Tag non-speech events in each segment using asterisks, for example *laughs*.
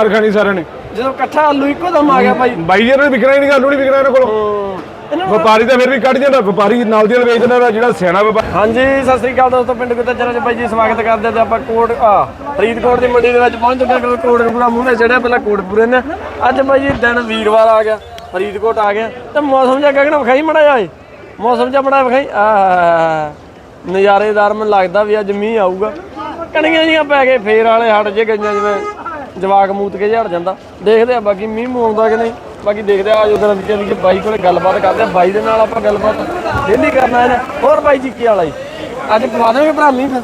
ਮਾਰ ਖਾਣੀ ਸਾਰਿਆਂ ਨੇ। ਜਦੋਂ ਇਕੱਠਾ ਆਲੂ ਇੱਕੋ ਦਮ ਆ ਗਿਆ ਬਾਈ। ਬਾਈ ਜੀ ਨੇ ਵਿਕਣਾ ਹੀ ਨਹੀਂ ਆਲੂ ਨਹੀਂ ਵਿਕਣਾ ਇਹਨਾਂ ਕੋਲੋਂ। ਇਹਨਾਂ ਨੂੰ ਵਪਾਰੀ ਤਾਂ ਫਿਰ ਵੀ ਕੱਢ ਜਾਂਦਾ ਵਪਾਰੀ ਨਾਲ ਦੀ ਨਾਲ ਵੇਚ ਦਿੰਦਾ ਜਿਹੜਾ ਸਿਆਣਾ ਵਪਾਰੀ। ਹਾਂਜੀ ਸਤਿ ਸ੍ਰੀ ਅਕਾਲ ਦੋਸਤੋ ਪਿੰਡ ਗੁੱਤਚਰਾਂ ਚ ਬਾਈ ਜੀ ਸਵਾਗਤ ਕਰਦੇ ਤੇ ਆਪਾਂ ਕੋਟ ਆ ਫਰੀਦਕੋਟ ਦੀ ਮੰਡੀ ਦੇ ਵਿੱਚ ਪਹੁੰਚ ਚੁੱਕੇ ਹਾਂ ਕੋਟਕਪੂਰਾ ਮੂੰਹ ਤੇ ਚੜਿਆ ਪਹਿਲਾਂ ਕੋਟਪੂਰੇ ਨੇ। ਅੱਜ ਬਾਈ ਜੀ ਦਿਨ ਵੀਰਵਾਰ ਆ ਗਿਆ ਫਰੀਦਕੋਟ ਆ ਗਿਆ। ਤੇ ਮੌਸਮ ਜਿਹਾ ਗਗਨ ਵਿਖਾਈ ਮੜਾ ਜਾਏ ਮੌਸਮ ਜਿਹਾ ਮੜਾ ਵਿਖਾਈ ਆ ਨਜ਼ਾਰੇਦਾਰ ਮੈਨੂੰ ਲੱਗਦਾ ਵੀ ਅੱਜ ਮੀਂਹ ਆਊਗਾ। ਕਣੀਆਂ ਜੀਆਂ ਪੈ ਗਏ ਫੇਰ ਵਾਲੇ ਹਟ ਜੇ ਗਈਆਂ ਜਿਵੇਂ। ਜਵਾਕ ਮੂਤ ਕੇ ਝੜ ਜਾਂਦਾ। ਦੇਖਦੇ ਆ ਬਾਕੀ ਮੀਂਹ ਮੂੰਹ ਆਉਂਦਾ ਕਿ ਨਹੀਂ। ਬਾਕੀ ਦੇਖਦੇ ਆ ਆਜੋ ਦਿਨ ਦੀ ਚੱਲੀ ਬਾਈ ਕੋਲੇ ਗੱਲਬਾਤ ਕਰਦੇ ਆ। ਬਾਈ ਦੇ ਨਾਲ ਆਪਾਂ ਗੱਲਬਾਤ ਡੇਲੀ ਕਰਨਾ ਇਹਨੇ। ਹੋਰ ਬਾਈ ਜੀ ਕੀ ਹਾਲ ਜੀ? ਅੱਜ ਪਵਾ ਦੇਵਾਂਗੇ ਭਰਾ ਮੀਂਹ ਫਿਰ।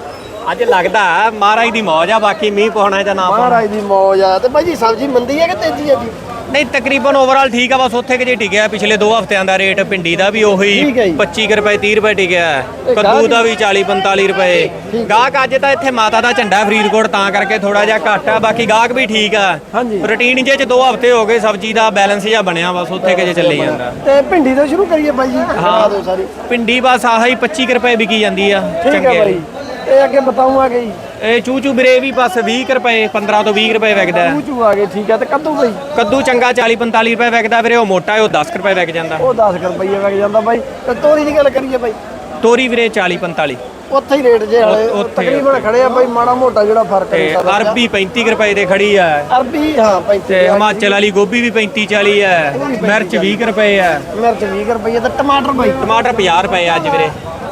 ਅੱਜ ਲੱਗਦਾ ਹੈ ਮਹਾਰਾਜ ਦੀ ਮੌਜ ਆ ਬਾਕੀ ਮੀਂਹ ਪਾਉਣਾ ਜਾਂ ਨਾ ਮਹਾਰਾਜ ਦੀ ਮੌਜ ਆ। ਤੇ ਭਾਈ ਜੀ ਸਬਜ਼ੀ ਮੰਦੀ ਹੈ ਕਿ ਤੇਜ਼ੀ ਹੈ ਜੀ? ਨਹੀਂ ਤਕਰੀਬਨ ਓਵਰਆਲ ਠੀਕ ਆ ਬਸ ਉੱਥੇ ਕਿ ਜੇ ਟਿਕਿਆ ਪਿਛਲੇ 2 ਹਫ਼ਤਿਆਂ ਦਾ ਰੇਟ ਪਿੰਡੀ ਦਾ ਵੀ ਉਹੀ ਠੀਕ ਹੈ ਜੀ। 25 ਕੁ ਰੁਪਏ 30 ਰੁਪਏ ਟਿਕਿਆ ਹੈ। ਕੱਦੂ ਦਾ ਵੀ 40 45 ਰੁਪਏ। ਗਾਹਕ ਅੱਜ ਤਾਂ ਇੱਥੇ ਮਾਤਾ ਦਾ ਝੰਡਾ ਫਰੀਦਕੋਟ ਤਾਂ ਕਰਕੇ ਥੋੜਾ ਜਿਹਾ ਘੱਟ ਆ ਬਾਕੀ ਗਾਹਕ ਵੀ ਠੀਕ ਆ। ਹਾਂਜੀ। ਰੂਟੀਨ ਜੇ ਚ 2 ਹਫ਼ਤੇ ਹੋ ਗਏ ਸਬਜ਼ੀ ਦਾ ਬੈਲੈਂਸ ਜਿਹਾ ਬਣਿਆ ਬਸ ਉੱਥੇ ਕਿ ਜੇ ਚੱਲੀ ਜਾਂਦਾ। ਤੇ ਭਿੰਡੀ ਤੋਂ ਸ਼ੁਰੂ ਕਰੀਏ ਭਾਈ ਜੀ ਹਾਂ। ਦਿਓ ਸਾਰੀ। ਪਿੰਡੀ ਬਸ ਆਹੀ 25 ਕੁ ਰੁਪਏ ਵਿਕੀ ਜਾਂਦੀ ਆ ਠੀਕ ਹੈ ਚੰਗੇ। ਬਾਈ। ਇਹ ਅੱਗੇ ਬਤਾਉਂਗਾ ਕਿ ਇਹ ਚੂ ਚੂ ਬਰੇ ਵੀ ਬਸ 20 ਕੁ ਰੁਪਏ 15 ਤੋਂ 20 ਰੁਪਏ ਵਿਕਦਾ ਹੈ। ਚੂ ਚੂ ਆ ਗਏ ਠੀਕ ਹੈ ਤੇ ਕੱਦੂ ਬਾਈ। ਕੱਦੂ ਚੰਗਾ 40 45 ਰੁਪਏ ਵਿਕਦਾ ਵੀਰੇ ਉਹ ਮੋਟਾ ਹੈ ਉਹ 10 ਰੁਪਏ ਵਿਕ ਜਾਂਦਾ। ਉਹ 10 ਰੁਪਏ ਵਗ ਜਾਂਦਾ ਬਾਈ। ਤੇ ਤੋਰੀ ਦੀ ਗੱਲ ਕਰੀਏ ਭਾਈ ਤੋਰੀ ਵੀਰੇ 40 45 ਉੱਥੇ ਹੀ ਰੇਟ ਜੇ ਉੱਥੇ-। ਤਕਰੀਬਨ ਖੜੇ ਆ ਭਾਈ ਮਾੜਾ ਮੋਟਾ ਜਿਹੜਾ ਫ਼ਰਕ ਤੇ ਨਹੀਂ ਅਰਬੀ 35 ਕੁ ਰੁਪਏ ਦੇ ਖੜੀ ਆ। ਅਰਬੀ ਹਾਂ 35 ਤੇ ਹਿਮਾਚਲ ਵਾਲੀ ਗੋਭੀ ਵੀ 35 40 ਹੈ ਮਿਰਚ 20 ਕੁ ਰੁਪਏ ਆ। ਮਿਰਚ 20 ਰੁਪਏ ਤੇ ਟਮਾਟਰ ਭਾਈ ਟਮਾਟਰ 50 ਰੁਪਏ ਆ ਅੱਜ ਵੀਰੇ।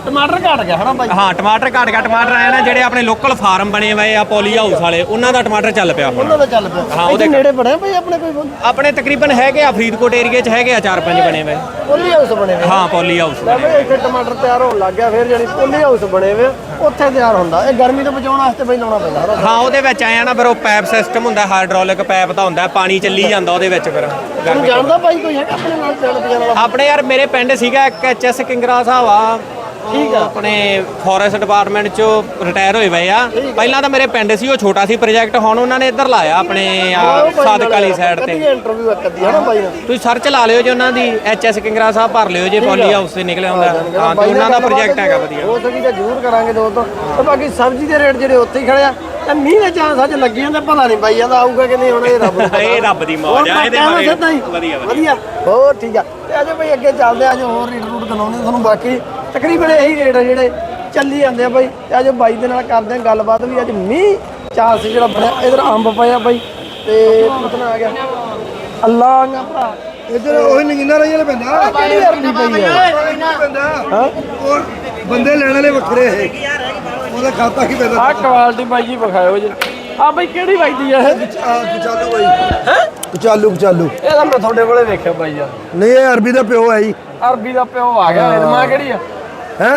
ਟਮਾਟਰ ਘਟ ਗਿਆ ਹਨਾ ਭਾਈ ਹਾਂ ਟਮਾਟਰ ਘੱਟ ਘੱਟ ਟਮਾਟਰ ਆਏ ਨਾ ਜਿਹੜੇ ਆਪਣੇ ਲੋਕਲ ਫਾਰਮ ਬਣੇ ਹੋਏ ਆ ਪੋਲੀ ਹਾਊਸ ਵਾਲੇ ਉਹਨਾਂ ਦਾ ਟਮਾਟਰ ਚੱਲ ਪਿਆ ਹੁਣ। ਉਹਨਾਂ ਦਾ ਚੱਲ ਪਿਆ। ਹਾਂ, ਉਹਦੇ ਨੇੜੇ ਬਣੇ ਭਾਈ ਆਪਣੇ ਕੋਈ ਆਪਣੇ ਤਕਰੀਬਨ ਹੈਗੇ ਆ ਫਰੀਦਕੋਟ ਏਰੀਏ 'ਚ ਹੈਗੇ ਆ 4-5 ਬਣੇ ਹੋਏ। ਪੋਲੀ ਹਾਊਸ ਬਣੇ ਹੋਏ। ਹਾਂ ਪੋਲੀ ਹਾਊਸ ਲੈ ਭਾਈ ਇੱਥੇ ਟਮਾਟਰ ਤਿਆਰ ਹੋਣ ਲੱਗ ਗਿਆ ਫਿਰ ਜਿਹੜੀ ਪੋਲੀ ਹਾਊਸ ਬਣੇ ਹੋਏ ਉੱਥੇ ਤਿਆਰ ਹੁੰਦਾ। ਇਹ ਗਰਮੀ ਤੋਂ ਬਚਾਉਣ ਵਾਸਤੇ ਭਾਈ ਲਾਉਣਾ ਪੈਂਦਾ ਹਾਂ ਉਹਦੇ ਵਿੱਚ ਆਇਆ ਨਾ ਫਿਰ ਉਹ ਪਾਈਪ ਸਿਸਟਮ ਹੁੰਦਾ ਹਾਈਡ੍ਰੋਲਿਕ ਪਾਈਪ ਦਾ ਹੁੰਦਾ ਪਾਣੀ ਚੱਲੀ ਜਾਂਦਾ ਉਹਦੇ ਵਿੱਚ ਫਿਰ। ਤੂੰ ਗਰਮੀ ਜਾਣਦਾ ਭਾਈ ਕੋਈ ਹੈਗਾ ਆਪਣੇ ਨਾਲ ਚੱਲ ਪਿਆ ਵਾਲਾ? ਆਪਣੇ ਯਾਰ ਮੇਰੇ ਪਿੰਡ ਸੀਗਾ ਇੱਕ ਐਚਐਸ ਕਿੰਗਰਾ ਸਾਹਿਬ ਆ। ਠੀਕ ਆ। ਆਪਣੇ ਫੋਰੈਸਟ ਡਿਪਾਰਟਮੈਂਟ ਚੋਂ ਰਿਟਾਇਰ ਹੋਏ ਹੋਏ ਆ। ਪਹਿਲਾਂ ਤਾਂ ਮੇਰੇ ਪਿੰਡ ਸੀ ਉਹ ਛੋਟਾ ਸੀ ਪ੍ਰੋਜੈਕਟ ਹੁਣ ਉਹਨਾਂ ਨੇ ਇੱਧਰ ਲਾਇਆ ਆਪਣੇ ਸਾਦਕ ਵਾਲੀ ਸਾਈਡ ਤੇ। ਇੰਟਰਵਿਊ ਇੱਕ ਅੱਧੀ ਹਨਾ ਭਾਈ ਨਾਲ? ਤੁਸੀਂ ਸਰਚ ਲਾ ਲਿਓ ਜੇ ਉਹਨਾਂ ਦੀ ਐਚਐਸ ਕਿੰਗਰਾ ਸਾਹਿਬ ਭਰ ਲਿਓ ਜੇ ਪੋਲੀ ਹਾਊਸ ਤੇ ਨਿਕਲਿਆ ਹੁੰਦਾ। ਹਾਂ ਤੇ ਉਹਨਾਂ ਦਾ ਪ੍ਰੋਜੈਕਟ ਹੈਗਾ ਵਧੀਆ। ਹੋ ਸਕੀ ਤਾਂ ਜ਼ਰੂਰ ਕਰਾਂਗੇ ਦੋਸਤੋ ਤੇ। ਬਾਕੀ ਸਬਜ਼ੀ ਦੇ ਰੇਟ ਜਿਹੜੇ ਉੱਥੇ ਹੀ ਖੜੇ ਆ ਤੇ ਮੀਂਹ ਦੇ ਚਾਂਸ ਅੱਜ ਲੱਗੀ ਜਾਂਦੇ ਪਤਾ ਨਹੀਂ ਬਾਈ ਜਾਂਦਾ ਆਊਗਾ ਕਿ ਨਹੀਂ ਹੁਣ ਇਹ ਰੱਬ ਨੂੰ। ਇਹ ਰੱਬ ਦੀ ਮੌਜ ਆ ਇਹਦੇ ਬਾਰੇ ਹੀ। ਵਧੀਆ ਵਧੀਆ। ਹੋਰ ਠੀਕ ਆ। ਤੇ ਆਜੋ ਭਾਈ ਅੱਗੇ ਚੱਲਦੇ ਆ ਆਜੋ ਹੋਰ ਰੇਟ ਰੂਟ ਕਰਾਉਂਦੇ ਤੁਹਾਨੂੰ ਬਾਕੀ। ਤਕਰੀਬਨ ਇਹੀ ਰੇਟ ਆ ਜਿਹੜੇ ਚੱਲੀ ਜਾਂਦੇ ਆ ਬਾਈ। ਤੇ ਆਜੋ ਬਾਈ ਦੇ ਨਾਲ ਕਰਦੇ ਆ ਗੱਲਬਾਤ ਵੀ। ਅੱਜ ਮੀਂਹ ਚਾਂਸ ਜਿਹੜਾ ਬਣਿਆ ਇਧਰ ਅੰਬ ਪਿਆ ਬਾਈ। ਤੇ ਪੁੱਤਨਾ ਆ ਗਿਆ। ਅੱਲਾ ਆ ਭਰਾ। ਇੱਧਰ ਉਹ ਨਗਿੰਨਾ ਰਹੀ ਵਾਲੇ ਪੈਂਦਾ। ਕਿਹੜੀ ਅਰਬੀ ਪਈ ਆ? ਹਾਂ ਉਹ ਬੰਦੇ ਲੈਣ ਵਾਲੇ ਵੱਖਰੇ ਹੈ ਉਹਦਾ ਖਾਤਾ ਕੀ ਪੈਂਦਾ? ਆਹ ਕੁਆਲਿਟੀ ਬਾਈ ਜੀ ਵਿਖਾਇਓ ਜੀ। ਆ ਬਾਈ ਕਿਹੜੀ ਵਜਦੀ ਆ ਇਹ? ਆ ਕਚਾਲੂ ਬਾਈ। ਕਚਾਲੂ ਕਚਾਲੂ ਇਹ ਤਾਂ ਮੈਂ ਤੁਹਾਡੇ ਕੋਲੇ ਵੇਖਿਆ ਬਾਈ ਯਾਰ। ਨਹੀਂ ਇਹ ਅਰਬੀ ਦਾ ਪਿਓ ਹੈ ਜੀ। ਅਰਬੀ ਦਾ ਪਿਓ ਆ ਗਿਆ। ਇਹ ਮਾਂ ਕਿਹੜੀ ਆ? ਹੈ?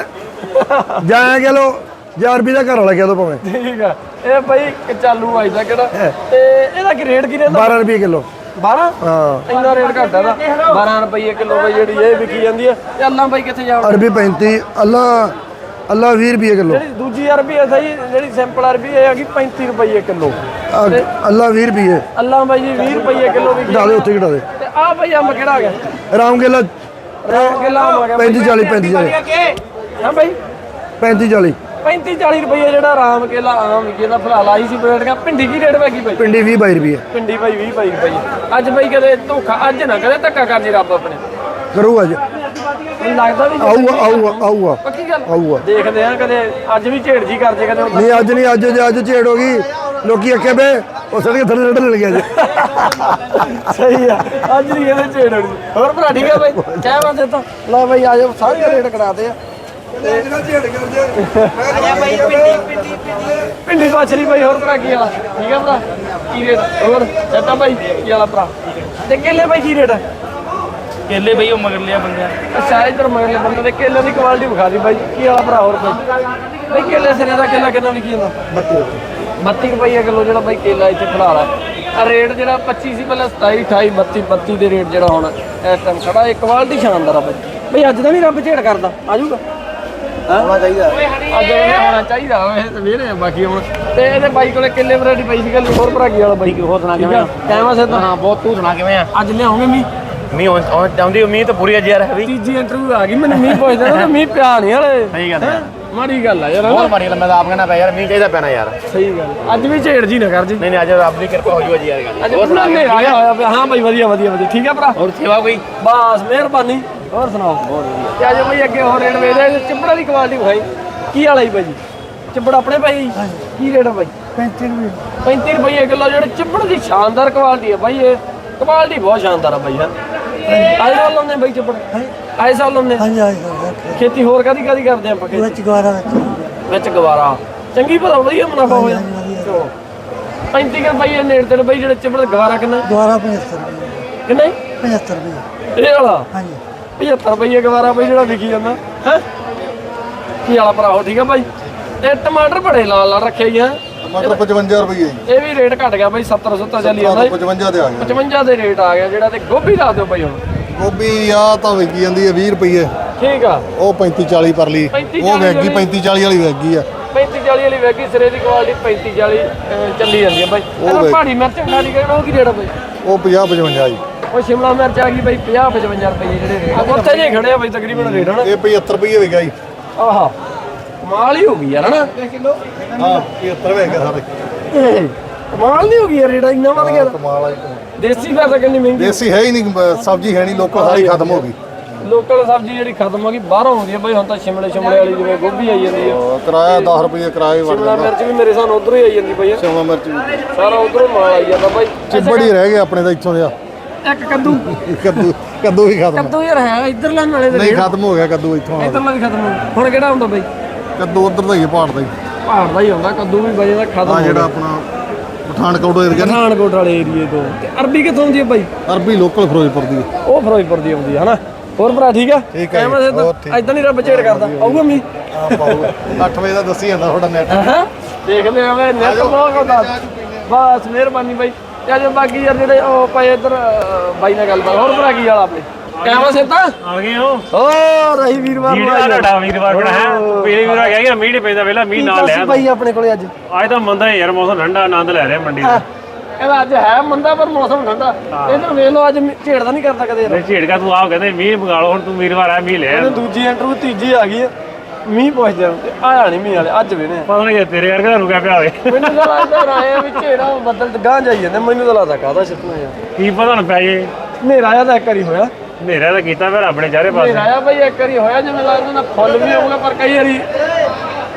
ਜਾਂ ਕਹ ਲੋ ਜੇ ਅਰਬੀ ਦਾ ਘਰ ਵਾਲਾ ਕਹਿ ਦੋ ਭਾਵੇਂ। ਠੀਕ ਆ। ਇਹ ਬਾਈ ਕਚਾਲੂ ਵਜਦਾ ਕਿਹੜਾ? ਤੇ ਇਹਦਾ ਕੀ ਰੇਟ ਕੀ ਰਹਿੰਦਾ? 12 ਰੁਪਏ ਕਿਲੋ। 12 ਹਾਂ। ਇੰਨਾ ਰੇਟ ਘੱਟ ਇਹਦਾ। 12 ਰੁਪਏ ਕਿਲੋ ਬਾਈ ਜਿਹੜੀ ਇਹ ਵਿਕੀ ਜਾਂਦੀ ਆ। ਤੇ ਅੱਲਾ ਬਾਈ ਕਿੱਥੇ ਜਾਵੜ ਅਰਬੀ 35 ਅੱਲਾ ਅੱਲਾ 20 ਰੁਪਏ ਕਿਲੋ। ਜਿਹੜੀ ਦੂਜੀ ਅਰਬੀ ਹੈ ਸਹੀ ਜਿਹੜੀ ਸਿੰਪਲ ਅਰਬੀ ਇਹ ਹੈਗੀ 35 ਰੁਪਏ ਕਿਲੋ। ਅੱਲਾ 20 ਰੁਪਏ। ਅੱਲਾ ਬਾਈ ਜੀ 20 ਰੁਪਏ ਕਿਲੋ ਵਿਕੀ ਘਟਾ ਦੇ ਉੱਥੇ ਘਟਾ ਦੇ। ਤੇ ਆ ਬਾਈ ਅੰਬ ਕਿਹੜਾ ਆ ਗਿਆ? ਰਾਮ ਕੇਲਾ ਰਾਮ ਕਿਲਾ ਅੰਬ ਆ ਗਿਆ 35 40 35 40 ਹਾਂ ਬਾਈ। 35 40 35 40 ਰੁਪਏ ਜਿਹੜਾ ਰਾਮ ਕੇਲਾ ਆਮ ਵਿਕੀ ਦਾ ਫਲਾ ਲਾਈ ਸੀ ਕਾ ਭਿੰਡੀ ਕੀ ਰੇਟ ਪੈਗੀ ਬਾਈ? ਪਿੰਡੀ 20 22 ਰੁਪਏ। ਭਿੰਡੀ ਭਾਈ 20 ਭਾਈ ਰੁਪਏ। ਅੱਜ ਬਾਈ ਕਦੇ ਧੋਖਾ ਅੱਜ ਨਾ ਕਦੇ ਧੱਕਾ ਕਰਨੀ ਰੱਬ ਆਪਣੇ। ਕਰੂ ਅੱਜ। ਲੱਗਦਾ ਵੀ ਆਊਗਾ ਆਊਗਾ ਆਊਗਾ। ਪੱਕੀ ਗੱਲ। ਆਊਗਾ। ਦੇਖਦੇ ਆ ਕਦੇ ਅੱਜ ਵੀ ਝੇੜ ਜੀ ਕਰ ਜੇ ਕਦੇ ਨਹੀਂ ਅੱਜ ਨਹੀਂ ਅੱਜ ਜੇ ਅੱਜ ਝੇੜ ਹੋ ਗਈ ਲੋਕੀ ਅੱਖੇ ਬੇ ਉਹ ਸੜਕੇ ਥੱਲੇ ਥੱਲੇ ਲੱਗ ਗਿਆ ਜੀ। ਸਹੀ ਆ ਅੱਜ ਨਹੀਂ ਕਦੇ ਝੇੜ ਹੋਣੀ। ਹੋਰ ਭਰਾ ਠੀਕ ਆ ਬਾਈ? ਚਾਹ ਵਾਂ ਦਿੱਤਾ ਲੈ ਭਾਈ ਆਜੋ ਸਾਰੇ ਰੇਟ ਕਰਾਤੇ ਆ। ਭਿੰਡੀ ਬਾਛਰੀ ਬਾਈ ਹੋਰ ਭਰਾ ਕੀ ਵਾਲਾ ਠੀਕ ਆ ਭਰਾ? ਕੀ ਰੇਟ? ਹੋਰ ਚੱਟਾ ਬਾਈ ਕੀ ਵਾਲਾ ਭਰਾ? ਤੇ ਕੇਲੇ ਬਾਈ ਕੀ ਰੇਟ ਕੇਲੇ ਬਈ ਉਹ ਮਗਰ ਲਿਆ ਬੰਦਿਆ ਅੱਛਾ ਇਧਰ ਮਗਰਲੇ ਬੰਦੇ ਦੇ ਕੇਲੇ ਦੀ ਕੁਆਲਿਟੀ ਵਿਖਾ ਦੀ ਬਾਈ। ਕੀ ਵਾਲਾ ਭਰਾ ਹੋਰ ਬਾਈ? ਬਾਈ ਕੇਲੇ ਸਿਰੇ ਦਾ ਕੇਲਾ ਕਿੰਨਾ ਵਿਕੀ ਜਾਂਦਾ? 32 ਰੁਪਏ। ਕਿਲੋ ਜਿਹੜਾ ਬਾਈ ਕੇਲਾ ਇੱਥੇ ਖੜਾ ਲਾ ਆ ਰੇਟ ਜਿਹੜਾ 25 ਸੀ ਪਹਿਲਾਂ 27 28 32 32 ਦੇ ਰੇਟ ਜਿਹੜਾ ਹੁਣ ਇਸ ਟਾਈਮ ਖੜਾ। ਇਹ ਕੁਆਲਿਟੀ ਸ਼ਾਨਦਾਰ ਆ ਬਾਈ। ਬਾਈ ਅੱਜ ਤਾਂ ਨਹੀਂ ਰੱਬ ਝੇੜ ਕਰਦਾ। ਆਜੂਗਾ ਹੋਣਾ ਚਾਹੀਦਾ। ਅੱਜ ਇਹ ਹੋਣਾ ਚਾਹੀਦਾ। ਵੈਸੇ ਤੇ ਵੇਰੇ ਬਾਕੀ ਹੁਣ। ਤੇ ਇਹਦੇ ਬਾਈ ਕੋਲੇ ਕਿੱਲੇ ਵੈਰਾਈਟੀ ਪਈ ਸੀ ਗੱਲ ਹੋਰ ਭਰਾ ਕੀ ਵਾਲਾ ਬਾਈ? ਹੋਰ ਸੁਣਾ ਕਿਵੇਂ ਟਾਈਮ ਸੇ ਤਾਂ ਹਾਂ ਬਹੁਤ ਤੂੰ ਸੁਣਾ ਕਿਵੇਂ ਆ? ਅੱਜ ਲਿਆਉਂਗੇ ਮੀ ਮੀਂਹ ਆਉਂਦੀ ਉਮੀਦ ਤਾਂ ਪੂਰੀ ਅੱਜ ਯਾਰ ਹੈ ਵੀ। ਤੀਜੀ ਇੰਟਰਵਿਊ ਆ ਗਈ ਮੈਨੂੰ ਮੀਂਹ ਪੁੱਛਦਾ ਨਾ ਤਾਂ ਮੀਂਹ ਪਿਆ ਨਹੀਂ ਹਲੇ। ਸਹੀ ਗੱਲ ਹੈ। ਮਾੜੀ ਗੱਲ ਆ ਯਾਰ ਬਹੁਤ ਹਨਾ? ਮਾਰੀ ਮੈਂ ਤਾਂ ਆਪ ਕਹਿੰਦਾ ਪਿਆ ਯਾਰ ਮੀਂਹ ਚਾਹੀਦਾ ਪੈਣਾ ਯਾਰ। ਸਹੀ ਗੱਲ ਅੱਜ ਵੀ ਝੇੜ ਜੀ ਨਾ ਕਰ ਜੀ। ਨਹੀਂ ਨਹੀਂ ਅੱਜ ਰੱਬ ਦੀ ਕਿਰਪਾ ਹੋ ਜੀ ਯਾਰ ਗੱਲ ਪੂਰਾ ਹਨੇਰਾ ਆਇਆ ਹੋਇਆ ਪਿਆ। ਹਾਂ ਬਾਈ ਵਧੀਆ ਵਧੀਆ ਵਧੀਆ। ਠੀਕ ਆ ਭਰਾ? ਹੋਰ ਸੇਵਾ ਕੋਈ? ਬਸ ਮਿਹਰਬਾਨੀ। ਹੋਰ ਸੁਣਾਓ? ਬਹੁਤ ਵਧੀਆ। ਤੇ ਆਜੋ ਬਾਈ ਅੱਗੇ ਹੋਰ ਰੇਟ ਵੇਚਦੇ ਚਿੱਬੜਾ ਦੀ ਕੁਆਲਿਟੀ ਵਿਖਾਈ। ਕੀ ਵਾਲਾ ਜੀ ਬਾਈ? ਚਿੱਬੜ ਆਪਣੇ ਭਾਈ? ਜੀ ਕੀ ਰੇਟ ਆ ਬਾਈ? 35 ਰੁਪਏ। 35 ਰੁਪਏ ਕਿਲੋ ਜਿਹੜੇ ਚਿੱਬੜ ਦੀ ਸ਼ਾਨਦਾਰ ਕੁਆਲਿਟੀ ਹੈ ਬਾਈ ਇਹ। ਕੁਆਲਿਟੀ ਬਹੁਤ ਸ਼ਾਨਦਾਰ ਆ ਬਾਈ ਹਾਂ? ਆਏ ਸਾਲ ਲਾਉਂਦੇ ਬਾਈ ਚਿੱਬੜ ਆਏ ਸਾਲ ਲਾਉਂਦੇ ਹਾਂਜੀ ਹਾਂਜੀ ਖੇਤੀ ਹੋਰ ਕਾਦੀ ਕਾਦੀ ਕਰਦੇ ਆਪਾਂ ਖੇਤੀ? ਵਿੱਚ ਗਵਾਰਾ ਵਿੱਚ। ਵਿੱਚ ਗਵਾਰਾ। ਚੰਗੀ ਭਲਾ ਵਧੀਆ ਮੁਨਾਫਾ ਹੋਇਆ। ਚਲੋ। 35 ਰੁਪਏ ਨੇੜੇ ਤੇ ਬਾਈ ਜਿਹੜੇ ਚਿੱਬੜ ਦਾ ਗਵਾਰਾ ਕਿੰਨਾ? ਗਵਾਰਾ 75 ਰੁਪਏ। ਕਿੰਨਾ ਜੀ? 75 ਰੁਪਏ। ਇਹ ਵਾਲਾ? ਹਾਂਜੀ। 75 ਰੁਪਏ ਗਵਾਰਾ ਬਾਈ ਜਿਹੜਾ ਵਿਕੀ ਜਾਂਦਾ। ਹੈ? ਕੀ ਵਾਲਾ ਭਰਾਓ ਠੀਕ ਆ ਬਾਈ? ਤੇ ਟਮਾਟਰ ਬੜੇ ਲਾਲ ਲਾਲ ਰੱਖੇ ਹੈ ਟਮਾਟਰ 55 ਰੁਪਏ ਜੀ ਇਹ ਵੀ ਰੇਟ ਘਟ ਗਿਆ ਬਾਈ 70 70 ਚੱਲੀ ਜਾਂਦਾ ਜੀ। 55 ਦੇ ਆ ਗਿਆ। 55 ਦੇ ਰੇਟ ਆ ਗਿਆ ਜਿਹੜਾ ਤੇ ਗੋਭੀ ਲਾ ਦਿਓ ਬਾਈ ਹੁਣ। ਗੋਭੀ ਆ ਤਾਂ ਵਿਕੀ ਜਾਂਦੀ ਹੈ 20 ਰੁਪਏ ਠੀਕ ਆ। ਉਹ 35 40 ਪਰ ਲਈ 35 ਉਹ 40 ਵੈਗੀ 35 40 ਵਾਲੀ ਵੈਗੀ ਆ। 35 40 ਵਾਲੀ ਵੈਗੀ ਸਿਰੇ ਦੀ ਕੁਆਲਿਟੀ 35 40 ਅਹ, ਚੱਲੀ ਜਾਂਦੀ ਹੈ ਬਾਈ। ਵੇਖ। ਪਹਾੜੀ ਮਿਰਚ ਖਾਣੀ ਕਿਹੜਾ ਉਹ ਕੀ ਰੇਟ ਆ ਬਾਈ? ਉਹ 50 55 ਜੀ। ਉਹ ਸ਼ਿਮਲਾ ਮਿਰਚ ਆ ਗਈ ਬਾਈ 50 55 ਰੁਪਏ ਜਿਹੜੇ ਰੇਟ ਉੱਥੇ ਜੇ ਖੜੇ ਆ ਬਾਈ ਤਕਰੀਬਨ ਰੇਟ ਹਨਾ ਇਹ 75 ਰੁਪਏ ਵਿਕਾ ਜੀ। ਆਹਾ। ਕਮਾਲ ਹੀ ਹੋ ਗਈ ਯਾਰ ਹਨਾ? ਹਾਂ 75 ਵਿਕਾ ਸਾਰੇ। ਕਮਾਲ ਨਹੀਂ ਹੋ ਗਈ ਯਾਰ ਰੇਟ ਇੰਨਾ ਵੱਧ ਗਿਆ ਕਮਾਲ ਆ ਜੀ ਦੇਸੀ ਪੈਸਾ ਕਿੰਨੀ ਮਹਿੰਗੀ। ਦੇਸੀ ਹੈ ਹੀ ਨਹੀਂ ਬ- ਸਬਜ਼ੀ ਹੈ ਨਹੀਂ ਲੋਕਲ ਸਾਰੀ ਖਤਮ ਹੋ ਗਈ। ਲੋਕਲ ਸਬਜ਼ੀ ਜਿਹੜੀ ਖਤਮ ਹੋ ਗਈ ਬਾਹਰੋਂ ਆਉਂਦੀ ਹੈ ਬਾਈ ਹੁਣ ਤਾਂ ਸ਼ਿਮਲੇ ਸ਼ਿਮਲੇ ਵਾਲੀ ਜਿਵੇਂ ਗੋਭੀ ਆਈ ਜਾਂਦੀ ਹੈ ਅਹ ਕਿਰਾਇਆ 10 ਰੁਪਏ ਕਿਰਾਏ ਵੜ ਸ਼ਿਮਲਾ ਜਾਂਦਾ। ਮਿਰਚ ਵੀ ਮੇਰੇ ਸਾਨ ਉਧਰੋਂ ਹੀ ਆਈ ਜਾਂਦੀ ਬਈ। ਸ਼ਿਮਲਾ ਮਿਰਚ ਵੀ। ਸਾਰਾ ਉਧਰੋਂ ਮਾਲ ਆਈ ਜਾਂਦਾ ਬਾਈ। ਚਿੱਬੜ ਹੀ ਰਹਿ ਗਏ ਆਪਣੇ ਦਾ ਇੱਥੋਂ ਦੇ ਇੱਕ ਕੱਦੂ। ਕੱਦੂ ਕੱਦੂ ਵੀ ਖਤਮ। ਕੱਦੂ ਯਾਰ ਹੈ ਇੱਧਰ ਲੈਣ ਵਾਲੇ ਦੇ ਨਹੀਂ ਖਤਮ ਹੋ ਗਿਆ ਕੱਦੂ ਇੱਥੋਂ। ਇੱਧਰ ਵੀ ਖਤਮ ਹੋ ਗਿਆ। ਹੁਣ ਕਿਹੜਾ ਹੁੰਦਾ ਬਾਈ? ਕੱਦੂ ਉਧਰ ਦਾ ਹੀ ਹੈ, ਪਹਾੜ ਦਾ ਹੀ। ਪਹਾੜ ਦਾ ਹੀ ਹੁੰਦਾ ਕੱਦੂ ਵੀ ਬਜੇ ਦਾ ਖਤਮ ਆ ਹੋ ਜਿਹੜਾ ਗਿਆ। ਆਪਣਾ ਪਠਾਨਕੋਟ ਏਰੀਆ ਨਾ। ਪਠਾਨਕੋਟ ਵਾਲੇ ਏਰੀਏ ਤੋਂ। ਤੇ ਅਰਬੀ ਕਿੱਥੋਂ ਆਉਂਦੀ ਹੈ ਬਾਈ? ਅਰਬੀ ਲੋਕਲ ਫਿਰੋਜ਼ਪੁਰ ਦੀ ਹੈ। ਉਹ ਫਿਰੋਜ਼ਪੁਰ ਦੀ ਆਉਂਦੀ ਹੈ ਹਨਾ? ਹੋਰ ਭਰਾ ਠੀਕ ਆ? ਠੀਕ ਆ ਜੀ, ਕੈਮਰਾ ਹੋਰ ਠੀਕ। ਇਦਾਂ ਨਹੀਂ ਰੱਬ ਝੇੜ ਕਰਦਾ ਆਊਗਾ ਮੀ ਆ ਪਾਊਗਾ। 8 ਵਜੇ ਦਾ ਦੱਸੀ ਜਾਂਦਾ ਤੁਹਾਡਾ ਨੈਟ ਹਾਂ? ਦੇਖ ਲਿਆ ਮੈਂ ਨੈਟ ਬਹੁਤ ਹੁੰਦਾ ਬਸ ਮਿਹਰਬਾਨੀ ਬਾਈ। ਤੇ ਅੱਜ ਬਾਕੀ ਯਾਰ ਜਿਹੜੇ ਉਹ ਪਏ ਇੱਧਰ ਅਹ, ਬਾਈ ਨਾਲ ਗੱਲ ਬਾਤ ਹੋਰ ਭਰਾ ਕੀ ਵਾਲਾ ਆਪਣੇ? ਕੈਮਰਾ ਸਿੱਧਾ? ਆ ਗਏ ਹੋ? ਓ ਰਹੀ ਵੀਰਵਾਰ ਨੂੰ ਵੀਰਵਾਰ ਤੁਹਾਡਾ ਵੀਰਵਾਰ ਬਣਾ ਹੈ ਪੀਲੀ ਵੀਰਵਾਰ ਗਿਆ ਮੀਂਹ ਨਹੀਂ ਪੈਂਦਾ ਵੇਲਾ ਮੀਂਹ ਨਾਲ ਲਿਆ ਬਾਈ ਆਪਣੇ ਕੋਲੇ ਅੱਜ? ਅੱਜ ਤਾਂ ਮੰਦਾ ਯਾਰ ਮੌਸਮ ਠੰਡਾ ਆਨੰਦ ਲੈ ਰਿਹਾ ਮੰਡੀ ਦਾ। ਇਹਦਾ ਅੱਜ ਹੈ ਮੰਦਾ ਪਰ ਮੌਸਮ ਠੰਡਾ। ਇਧਰ ਵੇਖ ਲਓ ਅੱਜ ਝੇੜਦਾ ਨਹੀਂ ਕਰਦਾ ਕਦੇ ਯਾਰ ਤੇ ਝੇੜਕਾ ਤੂੰ ਆਪ ਕਹਿੰਦੇ ਮੀਂਹ ਮੰਗਾ ਲਓ ਹੁਣ ਤੂੰ ਵੀਰਵਾਰ ਆ ਮੀਂਹ ਲੈ ਦੂਜੀ ਇੰਟਰਵਿਊ ਤੀਜੀ ਆ ਗਈ। ਮੀਂਹ ਆ ਤੇ ਆਇਆ ਨਹੀਂ ਮੀਂਹ ਵਾਲੇ ਅੱਜ ਵੇਨੇ ਪਤਾ ਨਹੀਂ ਤੇਰੇ ਵਰਗਾ ਤੁਹਾਨੂੰ ਕਿਆ ਪਿਆ ਹੋਵੇ। ਮੈਨੂੰ ਤਾਂ ਲੱਗਦਾ ਰਾਏ ਵੀ ਝੇੜਾ ਬੱਦਲ ਗਾਂ ਜਾਈ ਜਾਂਦੇ ਮੈਨੂੰ ਤਾਂ ਲੱਗਦਾ ਕਾਹਦਾ ਛਿੱਟਣਾ ਯਾਰ। ਕੀ ਪਤਾ ਹੁਣ ਪੈ ਜੇ। ਹਨੇਰਾ ਆਇਆ ਤਾਂ ਇੱਕ ਵਾਰੀ ਹੋਇਆ। ਹਨੇਰਾ ਤਾਂ ਕੀਤਾ ਫਿਰ ਆਪਣੇ ਚਾਰੇ ਪਾਸੇ। ਹਨੇਰਾ ਬਈ ਇੱਕ ਵਾਰੀ ਹੋਇਆ ਜਿਵੇਂ ਲੱਗਦਾ ਨਾ ਫੁੱਲ ਵੀ ਹੋਊਗਾ ਪਰ ਕਈ ਵਾਰੀ